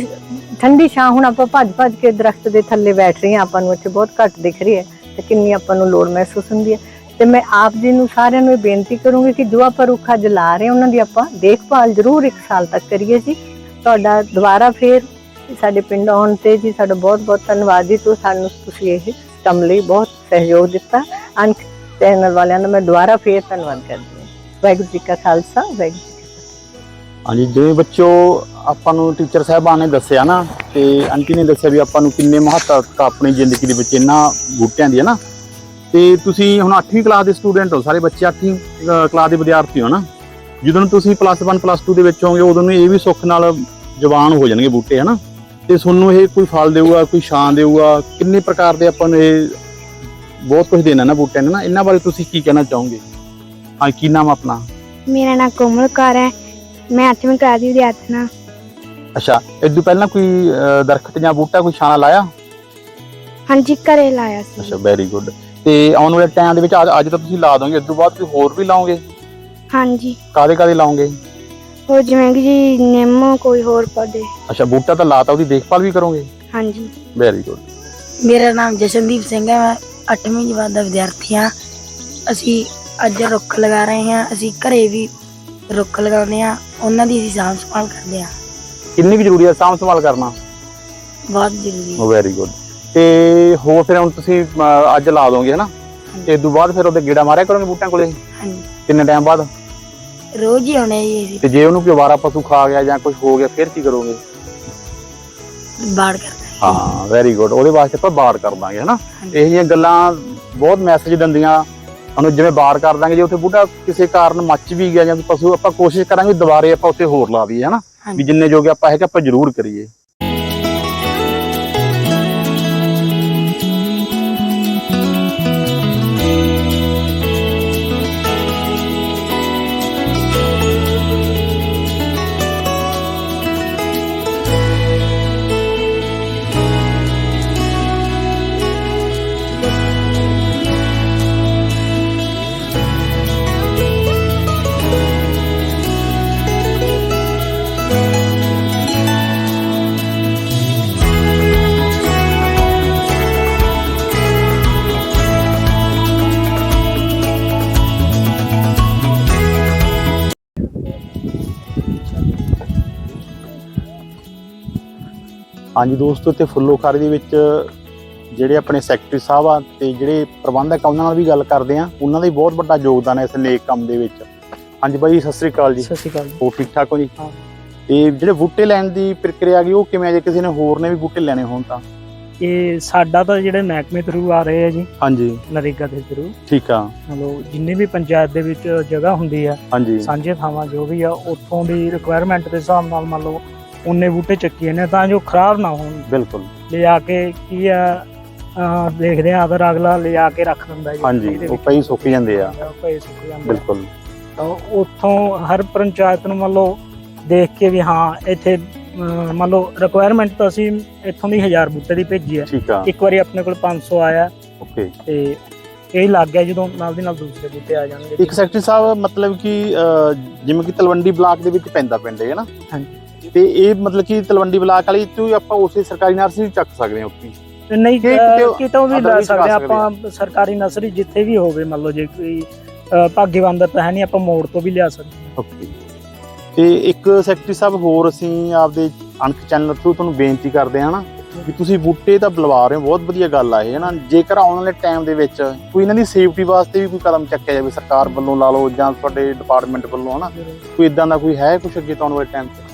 [SPEAKER 4] ਠੰਡੀ ਛਾਂ ਹੁਣ ਆਪਾਂ ਭੱਜ ਭੱਜ ਕੇ ਦਰਖਤ ਦੇ ਥੱਲੇ ਬੈਠ ਰਹੇ ਹਾਂ, ਆਪਾਂ ਨੂੰ ਇੱਥੇ ਬਹੁਤ ਘੱਟ ਦਿਖ ਰਹੀ ਹੈ ਤੇ ਕਿੰਨੀ ਆਪਾਂ ਨੂੰ ਲੋੜ ਮਹਿਸੂਸ ਹੁੰਦੀ ਹੈ। ਤੇ ਮੈਂ ਆਪ ਜੀ ਨੂੰ ਸਾਰਿਆਂ ਨੂੰ ਇਹ ਬੇਨਤੀ ਕਰੂੰਗੀ ਕਿ ਜੋ ਆਪਾਂ ਰੁੱਖ ਅੱਜ ਲਾ ਰਹੇ ਹਾਂ, ਉਹਨਾਂ ਦੀ ਆਪਾਂ ਦੇਖਭਾਲ ਜ਼ਰੂਰ ਇੱਕ ਸਾਲ ਤੱਕ ਕਰੀਏ ਜੀ। ਤੁਹਾਡਾ ਦੁਬਾਰਾ ਫੇਰ ਸਾਡੇ ਪਿੰਡ ਆਉਣ ਤੇ ਜੀ ਸਾਡਾ ਬਹੁਤ ਬਹੁਤ ਧੰਨਵਾਦ ਜੀ ਤੁਸੀਂ ਸਾਨੂੰ ਤੁਸੀਂ ਇਹ ਕੰਮ ਲਈ ਬਹੁਤ ਸਹਿਯੋਗ ਦਿੱਤਾ। ਅੰਕ ਚੈਨਲ ਵਾਲਿਆਂ ਦਾ ਮੈਂ ਦੁਬਾਰਾ ਫੇਰ ਧੰਨਵਾਦ ਕਰਦੀ ਹਾਂ। ਵਾਹਿਗੁਰੂ ਜੀ ਕਾ ਖਾਲਸਾ, ਵਾਹਿਗੁਰੂ ਜੀ ਕੀ ਫਤਿਹ।
[SPEAKER 1] ਹਾਂਜੀ, ਜਿਵੇਂ ਬੱਚੋ, ਆਪਾਂ ਨੂੰ ਟੀਚਰ ਸਾਹਿਬਾਨ ਨੇ ਦੱਸਿਆ ਨਾ, ਤੇ ਆਂਟੀ ਨੇ ਦੱਸਿਆ ਵੀ ਆਪਾਂ ਨੂੰ ਕਿੰਨੇ ਮਹੱਤਵਤਾ ਆਪਣੀ ਜ਼ਿੰਦਗੀ ਦੇ ਵਿੱਚ ਇਹਨਾਂ ਬੂਟਿਆਂ ਦੀ ਹੈ ਨਾ। ਤੇ ਤੁਸੀਂ ਹੁਣ 8ਵੀਂ ਕਲਾਸ ਦੇ ਸਟੂਡੈਂਟ ਹੋ, ਸਾਰੇ ਬੱਚੇ 8ਵੀਂ ਕਲਾਸ ਦੇ ਵਿਦਿਆਰਥੀ ਹੋ ਨਾ। ਜਦੋਂ ਤੁਸੀਂ ਪਲੱਸ 1 ਪਲੱਸ 2 ਦੇ ਵਿੱਚ ਹੋਗੇ ਉਦੋਂ ਨੂੰ ਇਹ ਵੀ ਸੁੱਖ ਨਾਲ ਜਵਾਨ ਹੋ ਜਾਣਗੇ ਬੂਟੇ ਹਨਾ ਤੇ ਤੁਹਾਨੂੰ ਇਹ ਕੋਈ ਫਲ ਦੇਊਗਾ, ਕੋਈ ਛਾਂ ਦੇਊਗਾ, ਕਿੰਨੇ ਪ੍ਰਕਾਰ ਦੇ ਆਪਾਂ ਨੂੰ ਇਹ ਬਹੁਤ ਕੁਝ ਦੇਣਾ ਨਾ ਬੂਟਿਆਂ ਨੇ ਨਾ। ਇਹਨਾਂ ਬਾਰੇ ਤੁਸੀਂ ਕੀ ਕਹਿਣਾ ਚਾਹੋਗੇ? ਹਾਂ ਕੀ ਨਾਮ ਆਪਣਾ?
[SPEAKER 5] ਮੇਰਾ ਨਾਮ ਕੋਮਲ ਕੌਰ ਹੈ। ਮੈਂ 8ਵੀਂ ਕਲਾਸ ਦੀ ਵਿਦਿਆਰਥਣ ਹਾਂ।
[SPEAKER 1] ਅੱਛਾ ਇਦੋਂ ਪਹਿਲਾਂ ਕੋਈ ਦਰਖਤ ਜਾਂ ਬੂਟਾ ਕੋਈ ਛਾਂ ਲਾਇਆ?
[SPEAKER 5] ਹਾਂਜੀ ਘਰੇ ਲਾਇਆ ਸੀ।
[SPEAKER 1] ਅੱਛਾ ਵੈਰੀ ਗੁੱਡ ਤੇ ਆਉਣ ਵਾਲੇ ਟਾਈਮ ਦੇ ਵਿੱਚ ਅੱਜ ਅੱਜ ਤਾਂ ਤੁਸੀਂ ਲਾ ਦੋਗੇ ਇਸ ਤੋਂ ਬਾਅਦ ਕੋਈ ਹੋਰ ਵੀ ਲਾਓਗੇ?
[SPEAKER 5] ਹਾਂਜੀ।
[SPEAKER 1] ਕਾਦੇ ਕਾਦੇ ਲਾਓਗੇ?
[SPEAKER 5] ਹੋਰ ਜਿਵੇਂ ਕਿ ਜੀ ਨਿੰਮ ਕੋਈ ਹੋਰ ਪੌਦੇ।
[SPEAKER 1] ਅੱਛਾ ਬੂਟਾ ਤਾਂ ਲਾਤਾ ਉਹਦੀ ਦੇਖਭਾਲ ਵੀ ਕਰੋਗੇ?
[SPEAKER 5] ਹਾਂਜੀ।
[SPEAKER 1] ਵੈਰੀ ਗੁੱਡ
[SPEAKER 6] ਮੇਰਾ ਨਾਮ ਜਸ਼ਨਦੀਪ ਸਿੰਘ ਹੈ ਮੈਂ 8ਵੀਂ ਜਮਾਤ ਦਾ ਵਿਦਿਆਰਥੀ ਹਾਂ। ਅਸੀਂ ਅੱਜ ਰੁੱਖ ਲਗਾ ਰਹੇ ਹਾਂ। ਅਸੀਂ ਘਰੇ ਵੀ ਰੁੱਖ ਲਗਾਉਂਦੇ ਹਾਂ। ਉਹਨਾਂ ਦੀ ਅਸੀਂ ਸਾਂਭ ਸੰਭਾਲ ਕਰਦੇ ਹਾਂ।
[SPEAKER 1] ਕਿੰਨੀ ਕੁ ਜ਼ਰੂਰੀ ਹੈ ਸਾਂਭ ਸੰਭਾਲ ਕਰਨਾ?
[SPEAKER 6] ਬਹੁਤ ਜ਼ਰੂਰੀ ਹੈ।
[SPEAKER 1] ਵੈਰੀ ਗੁੱਡ ਤੇ ਹੋਰ ਫਿਰ ਹੁਣ ਤੁਸੀਂ ਅਹ, ਅੱਜ ਲਾ ਦੋਗੇ ਹਨਾ? ਤੇ ਤੋਂ ਬਾਅਦ ਫਿਰ ਉਹਦੇ ਗੇੜਾ ਮਾਰਿਆ ਕਰੋਗੇ ਬੂਟਿਆਂ ਕੋਲੇ?
[SPEAKER 6] ਹਾਂਜੀ।
[SPEAKER 1] ਕਿੰਨੇ ਟਾਈਮ ਬਾਅਦ?
[SPEAKER 6] ਰੋਜ਼ ਹੀ ਆਉਣੇ ਜੀ ਅਸੀਂ।
[SPEAKER 1] ਤੇ ਜੇ ਉਹਨੂੰ ਕੋਈ ਅਵਾਰਾ ਪਸ਼ੂ ਖਾ ਗਿਆ ਜਾਂ ਕੁਝ ਹੋ ਗਿਆ ਫਿਰ ਕੀ ਕਰੋਗੇ?
[SPEAKER 6] ਬਾੜ ਕਰਦੇ ਹਾਂ
[SPEAKER 1] ਵੈਰੀ ਗੁੱਡ ਉਹਦੇ ਵਾਸਤੇ ਆਪਾਂ ਬਾੜ ਕਰ ਦਾਂਗੇ ਹਨਾ। ਇਹ ਜਿਹੀਆਂ ਗੱਲਾਂ ਬਹੁਤ ਮੈਸੇਜ ਦਿੰਦੀਆਂ। ਉਹਨੂੰ ਜਿਵੇਂ ਬਾੜ ਕਰ ਦਾਂਗੇ ਜੇ ਉੱਥੇ ਬੂਟਾ ਕਿਸੇ ਕਾਰਨ ਮੱਚ ਵੀ ਗਿਆ ਜਾਂ ਪਸ਼ੂ ਆਪਾਂ ਕੋਸ਼ਿਸ਼ ਕਰਾਂਗੇ ਦੁਬਾਰੇ ਆਪਾਂ ਉੱਥੇ ਹੋਰ ਲਾ ਦਈਏ ਹਨਾ? ਵੀ ਜਿੰਨੇ ਜੋਗੇ ਆਪਾਂ ਹੈਗੇ ਆਪਾਂ ਜ਼ਰੂਰ ਕਰੀਏ। ਹਾਂਜੀ ਦੋਸਤੋ ਤੇ ਫੁੱਲੋਖਾਰੀ ਦੇ ਵਿੱਚ ਜਿਹੜੇ ਆਪਣੇ ਸੈਕਟਰੀ ਸਾਹਿਬ ਆ ਤੇ ਜਿਹੜੇ ਪ੍ਰਬੰਧਕ ਆ ਉਹਨਾਂ ਨਾਲ ਵੀ ਗੱਲ ਕਰਦੇ ਆ। ਉਹਨਾਂ ਦਾ ਵੀ ਬਹੁਤ ਵੱਡਾ ਯੋਗਦਾਨ ਹੈ ਇਸ ਨੇਕ ਕੰਮ ਦੇ ਵਿੱਚ। ਹਾਂਜੀ ਬਾਈ ਸਤਿ ਸ੍ਰੀ ਅਕਾਲ ਜੀ।
[SPEAKER 7] ਸਤਿ ਸ਼੍ਰੀ ਅਕਾਲ
[SPEAKER 1] ਹੋਰ ਠੀਕ ਠਾਕ ਹੋ ਜੀ?
[SPEAKER 7] ਹਾਂ।
[SPEAKER 1] ਤੇ ਜਿਹੜੇ ਬੂਟੇ ਲੈਣ ਦੀ ਪ੍ਰਕਿਰਿਆ ਗਈ ਉਹ ਕਿਵੇਂ ਆ ਜੇ ਕਿਸੇ ਨੇ ਹੋਰ ਨੇ ਵੀ ਬੂਟੇ ਲੈਣੇ ਹੋਣ ਤਾਂ?
[SPEAKER 7] ਇਹ ਸਾਡਾ ਤਾਂ ਜਿਹੜੇ ਮਹਿਕਮੇ ਥਰੂ ਆ ਰਹੇ ਆ ਜੀ
[SPEAKER 1] ਹਾਂਜੀ।
[SPEAKER 7] ਨਰੇਗਾ ਦੇ ਥਰੂ
[SPEAKER 1] ਠੀਕ ਆ।
[SPEAKER 7] ਮਤਲਬ ਜਿੰਨੀ ਵੀ ਪੰਚਾਇਤ ਦੇ ਵਿੱਚ ਜਗ੍ਹਾ ਹੁੰਦੀ ਆ
[SPEAKER 1] ਹਾਂਜੀ।
[SPEAKER 7] ਸਾਂਝੇ ਥਾਵਾਂ ਜੋ ਵੀ ਆ ਉੱਥੋਂ ਦੀ ਰਿਕੁਆਇਰਮੈਂਟ ਦੇ ਹਿਸਾਬ ਨਾਲ ਮੰਨ ਲਓ ਉਹਨੇ ਬੂਟੇ ਚੱਕੀਏ ਨੇ ਤਾਂ ਜੋ ਖਰਾਬ ਨਾ ਹੋਣ।
[SPEAKER 1] ਬਿਲਕੁਲ।
[SPEAKER 7] ਲਿਜਾ ਕੇ ਕੀ ਆ ਅਹ ਦੇਖਦੇ ਆ ਅਗਰ ਅਗਲਾ ਲਿਜਾ ਕੇ ਰੱਖ ਦਿੰਦਾ ਜੀ।
[SPEAKER 1] ਹਾਂਜੀ
[SPEAKER 7] ਇਹਦੇ
[SPEAKER 1] ਉਹ
[SPEAKER 7] ਵਿੱਚ।
[SPEAKER 1] ਪਈ ਸੁੱਕ ਜਾਂਦੇ ਆ।
[SPEAKER 7] ਉਹ ਪਏ ਸੁੱਕ ਜਾਂਦੇ ਆ।
[SPEAKER 1] ਬਿਲਕੁਲ।
[SPEAKER 7] ਤਾਂ ਉੱਥੋਂ ਹਰ ਪੰਚਾਇਤ ਨੂੰ ਮੰਨ ਲਓ ਦੇਖ ਕੇ ਵੀ ਹਾਂ ਇੱਥੇ ਅਹ ਮੰਨ ਲਓ ਰਿਕੁਆਇਰਮੈਂਟ ਤਾਂ ਅਸੀਂ ਇੱਥੋਂ ਦੀ 1000 ਬੂਟੇ ਦੀ ਭੇਜੀ ਆ।
[SPEAKER 1] ਠੀਕ ਆ।
[SPEAKER 7] ਇੱਕ ਵਾਰੀ ਆਪਣੇ ਕੋਲ 500 ਆਇਆ।
[SPEAKER 1] ਓਕੇ।
[SPEAKER 7] ਤੇ ਇਹ ਲੱਗ ਗਿਆ ਜਦੋਂ ਨਾਲ ਦੀ ਨਾਲ ਦੂਸਰੇ ਬੂਟੇ ਆ ਜਾਣਗੇ।
[SPEAKER 1] ਇੱਕ ਸੈਕਟਰੀ ਸਾਹਿਬ ਮਤਲਬ ਕਿ ਅਹ, ਜਿਵੇਂ ਕਿ ਤਲਵੰਡੀ ਬਲਾਕ ਦੇ ਵਿੱਚ ਪੈਂਦਾ ਪਿੰਡ ਹੈ ਨਾ?
[SPEAKER 7] ਹਾਂਜੀ।
[SPEAKER 1] ਤੇ ਇਹ ਮਤਲਬ ਕਿ ਤਲਵੰਡੀ ਬਲਾਕ ਵਾਲੀ ਤੋਂ ਆਪਾਂ ਉਸੇ ਸਰਕਾਰੀ ਨਰਸਰੀ ਚੱਕ ਸਕਦੇ ਹਾਂ ਉੱਥੇ
[SPEAKER 7] ਨਹੀਂ
[SPEAKER 1] ਕਿ ਕਿਤੇ
[SPEAKER 7] ਵੀ ਲੈ ਸਕਦੇ ਆਪਾਂ ਸਰਕਾਰੀ ਨਰਸਰੀ ਜਿੱਥੇ ਵੀ ਹੋਵੇ ਮੰਨ ਲਓ ਜੇ ਕੋਈ ਅਹ, ਭਾਗੇਵਾਨ ਦਾ ਤਾਂ ਹੈ ਨਹੀਂ ਆਪਾਂ ਮੋੜ ਤੋਂ ਵੀ ਲਿਆ ਸਕਦੇ ਹਾਂ।
[SPEAKER 1] ਓਕੇ। ਤੇ ਇੱਕ ਸੈਕਟਰੀ ਸਾਹਿਬ ਹੋਰ ਅਸੀਂ ਆਪਦੇ ਅਣਖ ਚੈਨਲ ਥਰੂ ਤੁਹਾਨੂੰ ਬੇਨਤੀ ਕਰਦੇ ਹਾਂ ਨਾ ਵੀ ਤੁਸੀਂ ਬੂਟੇ ਤਾਂ ਬੁਲਵਾ ਰਹੇ ਹੋ ਬਹੁਤ ਵਧੀਆ ਗੱਲ ਆ ਇਹ ਹੈ ਨਾ? ਜੇਕਰ ਆਉਣ ਵਾਲੇ ਟਾਈਮ ਦੇ ਵਿੱਚ ਕੋਈ ਇਹਨਾਂ ਦੀ ਸੇਫਟੀ ਵਾਸਤੇ ਵੀ ਕੋਈ ਕਦਮ ਚੱਕਿਆ ਜਾਵੇ ਸਰਕਾਰ ਵੱਲੋਂ ਲਾ ਲਓ ਜਾਂ ਤੁਹਾਡੇ ਡਿਪਾਰਟਮੈਂਟ ਵੱਲੋਂ ਹਨਾ ਕੋਈ ਇਦਾਂ ਦਾ ਕੋਈ ਹੈ ਕੁਝ ਅੱਗੇ ਤੋਂ ਆਉਣ ਵਾਲੇ ਟਾਈਮ 'ਚ?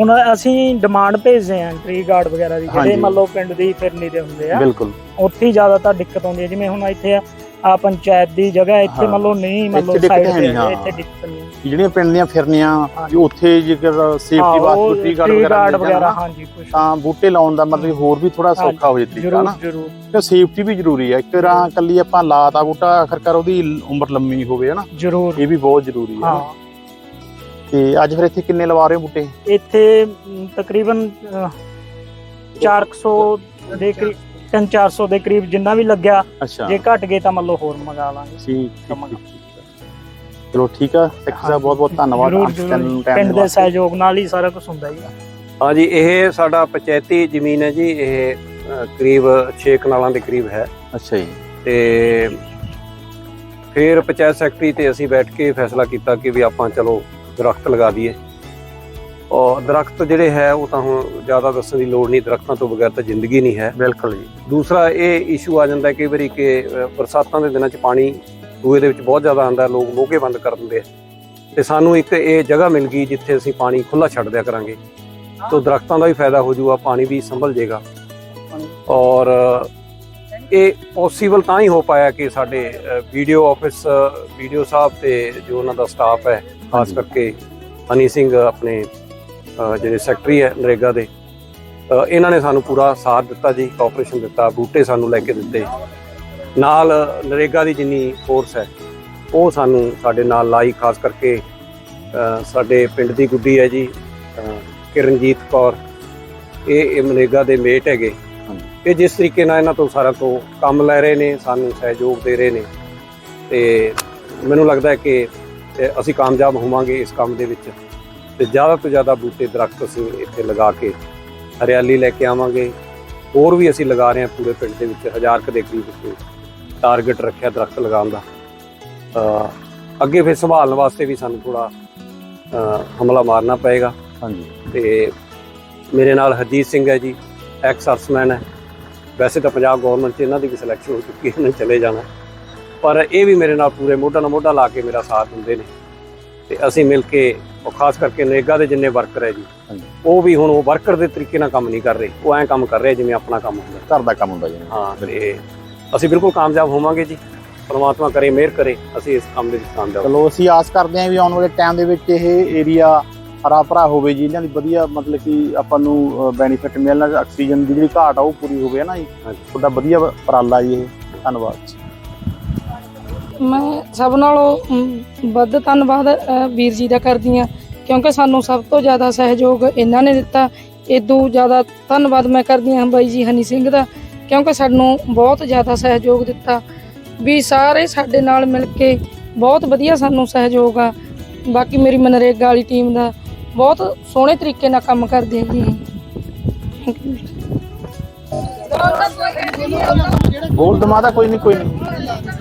[SPEAKER 7] ਹੁਣ ਅਸੀਂ ਡਿਮਾਂਡ ਭੇਜਦੇ ਆਂ ਟ੍ਰੀ ਗਾਰਡ ਵਗੈਰਾ ਦੀ ਜਿਹੜੇ
[SPEAKER 1] ਹਾਂਜੀ।
[SPEAKER 7] ਮੰਨ ਲਓ ਪਿੰਡ ਦੀ ਫਿਰਨੀ ਦੇ ਹੁੰਦੇ ਆ।
[SPEAKER 1] ਬਿਲਕੁਲ।
[SPEAKER 7] ਉੱਥੇ ਹੀ ਜ਼ਿਆਦਾਤਰ ਦਿੱਕਤ ਆਉਂਦੀ ਹੈ। ਜਿਵੇਂ ਹੁਣ ਇੱਥੇ ਆ ਪੰਚਾਇਤ ਦੀ ਜਗ੍ਹਾ ਹੈ, ਇੱਥੇ
[SPEAKER 1] ਹਾਂ।
[SPEAKER 7] ਮੰਨ ਲਓ ਨਹੀਂ ਮੰਨ ਲਓ
[SPEAKER 1] ਇੱਥੇ ਦਿੱਕਤ ਹੈ
[SPEAKER 7] ਤੇ
[SPEAKER 1] ਹਾਂ।
[SPEAKER 7] ਇੱਥੇ ਦਿੱਕਤ ਨਹੀਂ।
[SPEAKER 1] ਜਿਹੜੀਆਂ ਪਿੰਡ ਦੀਆਂ ਫਿਰਨੀਆਂ
[SPEAKER 7] ਹਾਂਜੀ।
[SPEAKER 1] ਉੱਥੇ ਜੇਕਰ
[SPEAKER 7] ਹਾਂ,
[SPEAKER 1] ਸੇਫਟੀ ਵਾਸਤੇ ਟ੍ਰੀ ਗਾਰਡ ਵਗੈਰਾ
[SPEAKER 7] guard
[SPEAKER 1] ਮਿਲ ਜਾਣ
[SPEAKER 7] ਵਗੈਰਾ
[SPEAKER 1] ਨਾ,
[SPEAKER 7] ਹਾਂਜੀ ਕੁਝ
[SPEAKER 1] ਤਾਂ ਬੂਟੇ ਲਾਉਣ ਦਾ ਮਤਲਬ ਹੋਰ ਵੀ ਥੋੜਾ ਸੌਖਾ ਹੋ ਜੇ ਤਰੀਕਾ
[SPEAKER 7] ਜ਼ਰੂਰ
[SPEAKER 1] ਨਾ।
[SPEAKER 7] ਜ਼ਰੂਰ।
[SPEAKER 1] ਕਿ ਸੇਫਟੀ ਵੀ ਜ਼ਰੂਰੀ ਹੈ। ਇੱਕ ਰਾਂ ਕੱਲੀ ਆਪਾਂ ਲਾਤਾ ਬੂਟਾ ਆਖਰਕਾਰ ਉਹਦੀ ਉਮਰ ਲੰਮੀ ਹੋਵੇ ਹਨਾ
[SPEAKER 7] ਜ਼ਰੂਰ।
[SPEAKER 1] ਇਹ ਵੀ ਬਹੁਤ ਜ਼ਰੂਰੀ ਹੈ
[SPEAKER 7] ਹਾਂ।
[SPEAKER 1] ਤੇ ਅੱਜ ਫਿਰ ਇੱਥੇ ਕਿੰਨੇ ਲਵਾ ਰਹੇ ਹੋ ਬੂਟੇ?
[SPEAKER 7] ਇੱਥੇ ਤਕਰੀਬਨ ਅ, 400 ਦੇ ਕਰੀਬ 3-400 ਦੇ ਕਰੀਬ ਜਿੰਨਾ ਵੀ ਲੱਗਿਆ
[SPEAKER 1] ਅੱਛਾ।
[SPEAKER 7] ਜੇ ਘਟ ਗਏ ਤਾਂ ਮੰਨ ਲਓ ਹੋਰ ਮੰਗਾ ਲਾਂਗੇ।
[SPEAKER 1] ਠੀਕ ਠੀਕ। ਚਲੋ ਠੀਕ ਆ ਸੈਕਟਰ ਸਾਹਿਬ ਬਹੁਤ ਬਹੁਤ ਧੰਨਵਾਦ।
[SPEAKER 7] ਜ਼ਰੂਰ,
[SPEAKER 1] ਆਪ
[SPEAKER 7] ਜ਼ਰੂਰ। ਪਿੰਡ ਦੇ। ਸਹਿਯੋਗ ਨਾਲ ਹੀ ਸਾਰਾ ਕੁਝ ਹੁੰਦਾ ਜੀ।
[SPEAKER 2] ਹਾਂਜੀ ਇਹ ਸਾਡਾ ਪੰਚਾਇਤੀ ਜ਼ਮੀਨ ਹੈ ਜੀ ਇਹ ਅ, ਕਰੀਬ 6 ਕਨਾਲਾਂ ਦੇ ਕਰੀਬ ਹੈ।
[SPEAKER 1] ਅੱਛਾ ਜੀ।
[SPEAKER 2] ਤੇ ਫਿਰ ਪੰਚਾਇਤ ਸੈਕਟਰੀ ਤੇ ਅਸੀਂ ਬੈਠ ਕੇ ਫੈਸਲਾ ਕੀਤਾ ਕਿ ਵੀ ਆਪਾਂ ਚਲੋ ਦਰਖਤ ਲਗਾ ਦਈਏ। ਔਰ ਦਰਖਤ ਜਿਹੜੇ ਹੈ ਉਹ ਤਾਂ ਹੁਣ ਜ਼ਿਆਦਾ ਦੱਸਣ ਦੀ ਲੋੜ ਨਹੀਂ ਦਰਖਤਾਂ ਤੋਂ ਬਗੈਰ ਤਾਂ ਜ਼ਿੰਦਗੀ ਨਹੀਂ ਹੈ।
[SPEAKER 1] ਬਿਲਕੁਲ ਜੀ।
[SPEAKER 2] ਦੂਸਰਾ ਇਹ ਇਸ਼ੂ ਆ ਜਾਂਦਾ ਕਈ ਵਾਰੀ ਕਿ ਬਰਸਾਤਾਂ ਦੇ ਦਿਨਾਂ 'ਚ ਪਾਣੀ ਦੂਏ ਦੇ ਵਿੱਚ ਬਹੁਤ ਜ਼ਿਆਦਾ ਆਉਂਦਾ ਲੋਕ ਮੋਗੇ ਬੰਦ ਕਰ ਦਿੰਦੇ ਆ। ਤੇ ਸਾਨੂੰ ਇੱਕ ਇਹ ਜਗ੍ਹਾ ਮਿਲ ਗਈ ਜਿੱਥੇ ਅਸੀਂ ਪਾਣੀ ਖੁੱਲਾ ਛੱਡ ਦਿਆ ਕਰਾਂਗੇ। ਤੋਂ ਦਰਖਤਾਂ ਦਾ ਵੀ ਫਾਇਦਾ ਹੋ ਜਾਊਗਾ ਪਾਣੀ ਵੀ ਸੰਭਲ ਜਾਏਗਾ ਔਰ ਇਹ ਪੋਸੀਬਲ ਤਾਂ ਹੀ ਹੋ ਪਾਇਆ ਕਿ ਸਾਡੇ ਵੀਡੀਓ ਆਫਿਸ ਵੀਡੀਓ ਸਾਹਿਬ ਤੇ ਜੋ ਉਹਨਾਂ ਦਾ ਸਟਾਫ ਹੈ ਖਾਸ। ਕਰਕੇ ਹਨੀ ਸਿੰਘ ਆਪਣੇ ਜਿਹੜੇ ਸੈਕਟਰੀ ਹੈ ਨਰੇਗਾ ਦੇ ਇਹਨਾਂ ਨੇ ਸਾਨੂੰ ਪੂਰਾ ਸਾਥ ਦਿੱਤਾ ਜੀ ਕੋਆਪਰੇਸ਼ਨ ਦਿੱਤਾ ਬੂਟੇ ਸਾਨੂੰ ਲੈ ਕੇ ਦਿੱਤੇ ਨਾਲ ਨਰੇਗਾ ਦੀ ਜਿੰਨੀ ਫੋਰਸ ਹੈ ਉਹ ਸਾਨੂੰ ਸਾਡੇ ਨਾਲ ਲਾਈ ਖਾਸ ਕਰਕੇ ਸਾਡੇ ਪਿੰਡ ਦੀ ਗੁੱਡੀ ਹੈ ਜੀ ਕਿਰਨਜੀਤ ਕੌਰ ਇਹ ਇਹ ਮਨੇਗਾ ਦੇ ਮੇਟ ਹੈਗੇ। ਇਹ ਜਿਸ ਤਰੀਕੇ ਨਾਲ ਇਹਨਾਂ ਤੋਂ ਸਾਰਾ ਤੋਂ ਕੰਮ ਲੈ ਰਹੇ ਨੇ ਸਾਨੂੰ ਸਹਿਯੋਗ ਦੇ ਰਹੇ ਨੇ ਤੇ ਮੈਨੂੰ ਲੱਗਦਾ ਹੈ ਕਿ ਤੇ ਅਸੀਂ ਕਾਮਯਾਬ ਹੋਵਾਂਗੇ ਇਸ ਕੰਮ ਦੇ ਵਿੱਚ। ਤੇ ਜ਼ਿਆਦਾ ਤੋਂ ਜ਼ਿਆਦਾ ਬੂਟੇ ਦਰਖਤ ਅਸੀਂ ਇੱਥੇ ਲਗਾ ਕੇ ਹਰਿਆਲੀ ਲੈ ਕੇ ਆਵਾਂਗੇ। ਹੋਰ ਵੀ ਅਸੀਂ ਲਗਾ ਰਹੇ ਹਾਂ ਪੂਰੇ ਪਿੰਡ ਦੇ ਵਿੱਚ ਹਜ਼ਾਰ ਕੁ ਦੇ ਕਰੀਬ ਟਾਰਗੇਟ ਰੱਖਿਆ ਦਰਖਤ ਲਗਾਉਣ ਦਾ। ਅੱਗੇ ਫਿਰ ਸੰਭਾਲਣ ਵਾਸਤੇ ਵੀ ਸਾਨੂੰ ਥੋੜਾ ਹਮਲਾ ਮਾਰਨਾ ਪਏਗਾ।
[SPEAKER 1] ਹਾਂਜੀ।
[SPEAKER 2] ਤੇ ਮੇਰੇ ਨਾਲ ਹਰਜੀਤ ਸਿੰਘ ਹੈ ਜੀ ਐਕਸ ਸਰਸਮੈਨ ਹੈ। ਵੈਸੇ ਤਾਂ ਪੰਜਾਬ ਗਵਰਨਮੈਂਟ 'ਚ ਇਹਨਾਂ ਦੀ ਵੀ ਸਿਲੈਕਸ਼ਨ ਹੋ ਚੁੱਕੀ ਹੈ ਇਹਨਾਂ ਚਲੇ ਜਾਣਾ। ਪਰ ਇਹ ਵੀ ਮੇਰੇ ਨਾਲ ਪੂਰੇ ਮੋਢਾ ਨਾਲ ਮੋਢਾ ਲਾ ਕੇ ਮੇਰਾ ਸਾਥ ਦਿੰਦੇ ਨੇ। ਤੇ ਅਸੀਂ ਮਿਲ ਕੇ ਉਹ ਖਾਸ ਕਰਕੇ ਨਰੇਗਾ ਦੇ ਜਿੰਨੇ ਵਰਕਰ ਹੈ ਜੀ। ਉਹ ਵੀ ਹੁਣ ਉਹ ਵਰਕਰ ਦੇ ਤਰੀਕੇ ਨਾਲ ਕੰਮ ਨਹੀਂ ਕਰ ਰਹੇ। ਉਹ ਐਂ ਕੰਮ ਕਰ ਰਹੇ ਜਿਵੇਂ ਆਪਣਾ ਕੰਮ ਹੁੰਦਾ।
[SPEAKER 1] ਘਰ ਦਾ ਕੰਮ ਹੁੰਦਾ ਜੀ।
[SPEAKER 2] ਹਾਂ ਤੇ ਅਸੀਂ ਬਿਲਕੁਲ ਕਾਮਯਾਬ ਹੋਵਾਂਗੇ ਜੀ। ਪਰਮਾਤਮਾ ਕਰੇ ਮਿਹਰ ਕਰੇ ਅਸੀਂ ਇਸ ਕੰਮ ਦੇ ਵਿੱਚ ਕਾਮਯਾਬ
[SPEAKER 1] ਚਲੋ ਅਸੀਂ ਆਸ ਕਰਦੇ ਹਾਂ ਵੀ ਆਉਣ ਵਾਲੇ ਟਾਈਮ ਦੇ ਵਿੱਚ ਇਹ ਏਰੀਆ ਹਰਾ ਭਰਾ ਹੋਵੇ ਜੀ ਇਹਨਾਂ ਦੀ ਵਧੀਆ ਮਤਲਬ ਕਿ ਆਪਾਂ ਨੂੰ ਬੈਨੀਫਿਟ ਮਿਲਣਾ ਆਕਸੀਜਨ ਦੀ ਜਿਹੜੀ ਘਾਟ ਆ ਉਹ ਪੂਰੀ ਹੋਵੇ ਨਾ ਜੀ। ਤੁਹਾਡਾ ਵਧੀਆ ਉਪਰਾਲਾ ਜੀ ਇਹ। ਧੰਨਵਾਦ
[SPEAKER 8] ਮੈਂ ਸਭ ਨਾਲੋਂ ਅਮ, ਵੱਧ ਧੰਨਵਾਦ ਅ, ਵੀਰ ਜੀ ਦਾ ਕਰਦੀ ਹਾਂ ਕਿਉਂਕਿ ਸਾਨੂੰ ਸਭ ਤੋਂ ਜ਼ਿਆਦਾ ਸਹਿਯੋਗ ਇਹਨਾਂ ਨੇ ਦਿੱਤਾ। ਇਦੋਂ ਜ਼ਿਆਦਾ ਧੰਨਵਾਦ ਮੈਂ ਕਰਦੀ ਹਾਂ ਬਾਈ ਜੀ ਹਨੀ ਸਿੰਘ ਦਾ ਕਿਉਂਕਿ ਸਾਨੂੰ ਬਹੁਤ ਜ਼ਿਆਦਾ ਸਹਿਯੋਗ ਦਿੱਤਾ। ਵੀ ਸਾਰੇ ਸਾਡੇ ਨਾਲ ਮਿਲ ਕੇ ਬਹੁਤ ਵਧੀਆ ਸਾਨੂੰ ਸਹਿਯੋਗ ਆ। ਬਾਕੀ ਮੇਰੀ ਮਨਰੇਗਾ ਵਾਲੀ ਟੀਮ ਦਾ ਬਹੁਤ ਸੋਹਣੇ ਤਰੀਕੇ ਨਾਲ ਕੰਮ ਕਰਦੇ ਆ ਜੀ ਥੈਂਕ ਯੂ
[SPEAKER 1] ਬੋਲ ਦਮਾਦਾ ਕੋਈ ਨਹੀਂ ਕੋਈ ਨਹੀਂ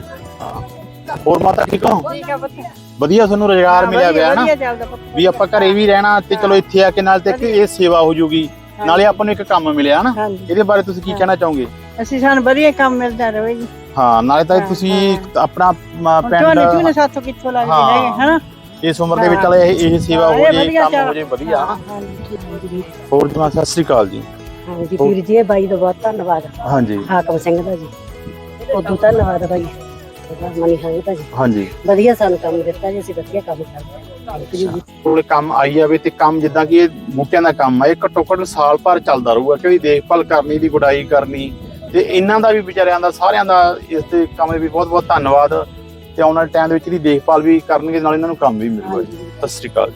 [SPEAKER 1] ਹੋਰ ਮਾਤਾ ਠੀਕ ਹੋ?
[SPEAKER 4] ਠੀਕ ਆ ਪੁੱਤ।
[SPEAKER 1] ਵਧੀਆ ਤੁਹਾਨੂੰ ਰੁਜ਼ਗਾਰ ਮਿਲਿਆ ਹੋਇਆ ਨਾ?
[SPEAKER 4] ਵਧੀਆ ਚੱਲਦਾ ਪੁੱਤ।
[SPEAKER 1] ਵੀ ਆਪਾਂ ਘਰੇ ਵੀ ਰਹਿਣਾ ਤੇ ਚਲੋ ਇੱਥੇ ਆ ਕੇ ਨਾਲ ਤੇ ਇੱਕ ਇਹ ਸੇਵਾ ਹੋ ਜੂਗੀ। ਨਾਲੇ ਆਪਾਂ ਨੂੰ ਇੱਕ ਕੰਮ ਮਿਲਿਆ ਨਾ।
[SPEAKER 4] ਹਾਂਜੀ।
[SPEAKER 1] ਇਹਦੇ ਬਾਰੇ ਤੁਸੀਂ ਕੀ ਕਹਿਣਾ ਚਾਹੋਗੇ?
[SPEAKER 4] ਅਸੀਂ ਸਾਨੂੰ ਵਧੀਆ ਕੰਮ ਮਿਲਦਾ ਰਹੇ ਜੀ।
[SPEAKER 1] ਹਾਂ ਨਾਲੇ ਤਾਂ
[SPEAKER 4] ਹਾਂ,
[SPEAKER 1] ਤੁਸੀਂ
[SPEAKER 4] ਹਾਂ।
[SPEAKER 1] ਆਪਣਾ ਮ,
[SPEAKER 4] ਹੁਣ ਝੋਨੇ ਝੋਨੇ
[SPEAKER 1] ਪਿੰਡ
[SPEAKER 4] ਸਾਥੋਂ ਕਿੱਥੋਂ ਲੱਗਦੇ
[SPEAKER 1] ਹਾਂ।
[SPEAKER 4] ਹੈਗੇ ਹਨਾ?
[SPEAKER 1] ਇਸ ਉਮਰ ਦੇ ਵਿੱਚ ਚਲ ਇਹ ਇਹ ਸੇਵਾ ਹੋ
[SPEAKER 4] ਇਹ
[SPEAKER 1] ਜੇ
[SPEAKER 4] ਵਧੀਆ
[SPEAKER 1] ਕੰਮ ਹੋ ਜੇ ਵਧੀਆ ਹਨਾ?
[SPEAKER 4] ਹਾਂਜੀ।
[SPEAKER 1] ਹੋਰ ਜਮਾ ਸਤਿ ਸ੍ਰੀ ਅਕਾਲ ਜੀ।
[SPEAKER 9] ਹਾਂਜੀ ਵੀਰ ਜੀ ਇਹ ਬਾਈ ਦਾ ਬਹੁਤ ਧੰਨਵਾਦ।
[SPEAKER 1] ਹਾਂਜੀ।
[SPEAKER 9] ਹਾਕਮ ਸਿੰਘ ਦਾ ਜੀ। ਉਦੋਂ ਧੰਨਵਾਦ ਬਾਈ। ਮਨੀ ਸਿੰਘ ਦਾ ਜੀ
[SPEAKER 1] ਹਾਂਜੀ।
[SPEAKER 9] ਵਧੀਆ ਸਾਨੂੰ ਕੰਮ ਦਿੱਤਾ ਜੀ ਅਸੀਂ ਵਧੀਆ ਕੰਮ ਕਰਦੇ ਹਾਂ। ਜੀ।
[SPEAKER 1] ਕੋਲੇ ਕੰਮ ਆਈ ਜਾਵੇ ਤੇ ਕੰਮ ਜਿੱਦਾਂ ਕਿ ਇਹ ਬੂਟਿਆਂ ਦਾ ਕੰਮ ਆ ਇਹ ਘੱਟੋ ਘੱਟ ਸਾਲ ਭਰ ਚੱਲਦਾ ਰਹੂਗਾ ਕਿਉਂਕਿ ਦੇਖਭਾਲ ਕਰਨੀ ਦੀ ਗੁਡਾਈ ਕਰਨੀ। ਤੇ ਇਹਨਾਂ ਦਾ ਵੀ ਵਿਚਾਰਿਆਂ ਦਾ ਸਾਰਿਆਂ ਦਾ ਇਸ ਤੇ ਕੰਮ ਦੇ ਵੀ ਬਹੁਤ ਬਹੁਤ ਧੰਨਵਾਦ। ਤੇ ਆਉਣ ਵਾਲੇ ਟਾਈਮ ਦੇ ਵਿੱਚ ਇਹਦੀ ਦੇਖਭਾਲ ਵੀ ਕਰਨਗੇ ਨਾਲ ਇਹਨਾਂ ਨੂੰ ਕੰਮ ਵੀ ਮਿਲੂਗਾ ਜੀ। ਸਤਿ ਸ੍ਰੀ ਅਕਾਲ